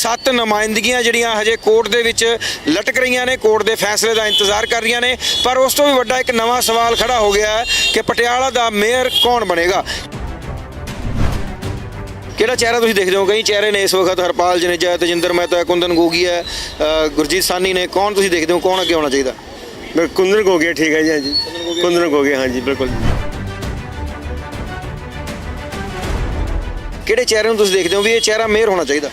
ਸੱਤ ਨੁਮਾਇੰਦਗੀਆਂ ਜਿਹੜੀਆਂ ਹਜੇ ਕੋਰਟ ਦੇ ਵਿੱਚ ਲਟਕ ਰਹੀਆਂ ਨੇ ਕੋਰਟ ਦੇ ਫੈਸਲੇ ਦਾ ਇੰਤਜ਼ਾਰ ਕਰ ਰਹੀਆਂ ਨੇ। ਪਰ ਉਸ ਤੋਂ ਵੀ ਵੱਡਾ ਇੱਕ ਨਵਾਂ ਸਵਾਲ ਖੜਾ ਹੋ ਗਿਆ ਹੈ ਕਿ ਪਟਿਆਲਾ ਦਾ ਮੇਅਰ ਕੌਣ ਬਣੇਗਾ? ਕਿਹੜਾ ਚਿਹਰਾ ਤੁਸੀਂ ਦੇਖਦੇ ਹੋ? ਕਈ ਚਿਹਰੇ ਨੇ ਇਸ ਵਕਤ ਹਰਪਾਲ ਜਨੇਜਾ ਤਜਿੰਦਰ ਮਹਿਤਾ ਕੁੰਦਨ ਗੋਗੀ ਹੈ ਗੁਰਜੀਤ ਸਾਨੀ ਨੇ। ਕੌਣ ਤੁਸੀਂ ਦੇਖਦੇ ਹੋ? ਕੌਣ ਅੱਗੇ ਆਉਣਾ ਚਾਹੀਦਾ? ਕੁੰਦਨ ਗੋਗੇ ਠੀਕ ਹੈ ਜੀ ਹਾਂਜੀ ਕੁੰਦਨ ਗੋਗੇ ਹਾਂਜੀ ਬਿਲਕੁਲ। ਕਿਹੜੇ ਚਿਹਰੇ ਨੂੰ ਤੁਸੀਂ ਦੇਖਦੇ ਹੋ ਵੀ ਇਹ ਚਿਹਰਾ ਮੇਅਰ ਹੋਣਾ ਚਾਹੀਦਾ?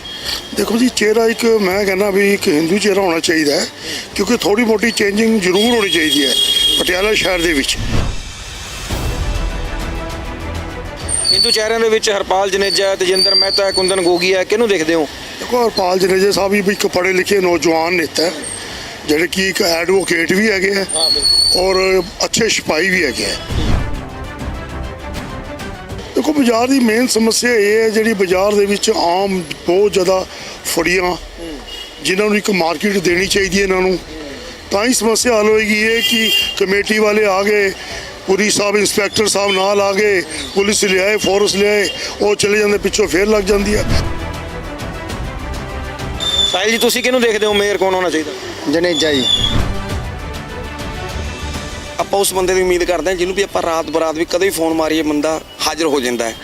ਦੇਖੋ ਜੀ ਚਿਹਰਾ ਇੱਕ ਮੈਂ ਕਹਿੰਦਾ ਵੀ ਇੱਕ ਹਿੰਦੂ ਚਿਹਰਾ ਹੋਣਾ ਚਾਹੀਦਾ ਹੈ ਕਿਉਂਕਿ ਥੋੜੀ ਮੋਟੀ ਚੇਂਜਿੰਗ ਜ਼ਰੂਰ ਹੋਣੀ ਚਾਹੀਦੀ ਹੈ ਪਟਿਆਲਾ ਸ਼ਹਿਰ ਦੇ ਵਿੱਚ। ਹਿੰਦੂ ਚਿਹਰਿਆਂ ਦੇ ਵਿੱਚ ਹਰਪਾਲ ਜਨੇਜਾ ਤਜਿੰਦਰ ਮਹਿਤਾ ਕੁੰਦਨ ਗੋਗੀ ਹੈ ਕਿਹਨੂੰ ਦੇਖਦੇ ਹੋ? ਦੇਖੋ ਹਰਪਾਲ ਜਨੇਜਾ ਸਾਹਿਬ ਵੀ ਇੱਕ ਪੜ੍ਹੇ ਲਿਖੇ ਨੌਜਵਾਨ ਨੇਤਾ ਹੈ ਜਿਹੜੇ ਕਿ ਇੱਕ ਐਡਵੋਕੇਟ ਵੀ ਹੈਗੇ ਆ ਔਰ ਅੱਛੇ ਸਿਪਾਹੀ ਵੀ ਹੈਗੇ ਆ ਦੇਖੋ ਬਾਜ਼ਾਰ ਦੀ ਮੇਨ ਸਮੱਸਿਆ ਇਹ ਹੈ ਜਿਹੜੀ ਬਾਜ਼ਾਰ ਦੇ ਵਿੱਚ ਆਮ ਬਹੁਤ ਜ਼ਿਆਦਾ ਫੜੀਆਂ ਜਿਨ੍ਹਾਂ ਨੂੰ ਇੱਕ ਮਾਰਕੀਟ ਦੇਣੀ ਚਾਹੀਦੀ ਹੈ ਇਹਨਾਂ ਨੂੰ। ਤਾਂ ਹੀ ਸਮੱਸਿਆ ਹੱਲ ਹੋਏਗੀ ਇਹ ਕਿ ਕਮੇਟੀ ਵਾਲੇ ਆ ਗਏ ਪੁਲਿਸ ਸਾਹਿਬ ਇੰਸਪੈਕਟਰ ਸਾਹਿਬ ਨਾਲ ਆ ਗਏ ਪੁਲਿਸ ਲਿਆਏ ਫੋਰਸ ਲਿਆਏ ਉਹ ਚਲੇ ਜਾਂਦੇ ਪਿੱਛੋਂ ਫੇਰ ਲੱਗ ਜਾਂਦੀ ਹੈ। ਸਾਹਿਲ ਜੀ ਤੁਸੀਂ ਕਿਹਨੂੰ ਦੇਖਦੇ ਹੋ? ਮੇਅਰ ਕੌਣ ਹੋਣਾ ਚਾਹੀਦਾ? ਜਨੇਜਾ ਜੀ। ਆਪਾਂ ਉਸ ਬੰਦੇ ਦੀ ਉਮੀਦ ਕਰਦੇ ਹਾਂ ਜਿਹਨੂੰ ਵੀ ਆਪਾਂ ਰਾਤ ਬਰਾਤ ਵੀ ਕਦੇ ਵੀ ਫੋਨ ਮਾਰੀਏ ਬੰਦਾ ਹਾਜ਼ਰ ਹੋ ਜਾਂਦਾ ਹੈ।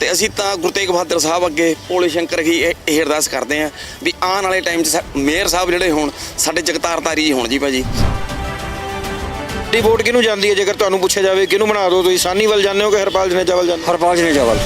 ਤੇ ਅਸੀਂ ਤਾਂ ਗੁਰੂ ਤੇਗ ਬਹਾਦਰ ਸਾਹਿਬ ਅੱਗੇ ਭੋਲੇ ਸ਼ੰਕਰ ਹੀ ਇਹ ਅਰਦਾਸ ਕਰਦੇ ਹਾਂ ਵੀ ਆਉਣ ਵਾਲੇ ਟਾਈਮ 'ਚ ਮੇਅਰ ਸਾਹਿਬ ਜਿਹੜੇ ਹੋਣ ਸਾਡੇ ਜਗਤਾਰ ਤਾਰੀ ਜੀ ਹੋਣ ਜੀ ਭਾਜੀ। ਦੀ ਵੋਟ ਕਿਹਨੂੰ ਜਾਂਦੀ ਹੈ ਜੇਕਰ ਤੁਹਾਨੂੰ ਪੁੱਛਿਆ ਜਾਵੇ ਕਿਹਨੂੰ ਬਣਾ ਦਿਓ ਤੁਸੀਂ? ਸਾਨੀ ਵੱਲ ਜਾਂਦੇ ਹੋ ਕਿ ਹਰਪਾਲ ਜਨੇਜਾ ਵੱਲ ਜਾਂਦੇ ਹਰਪਾਲ ਜਨੇਜਾ ਵੱਲ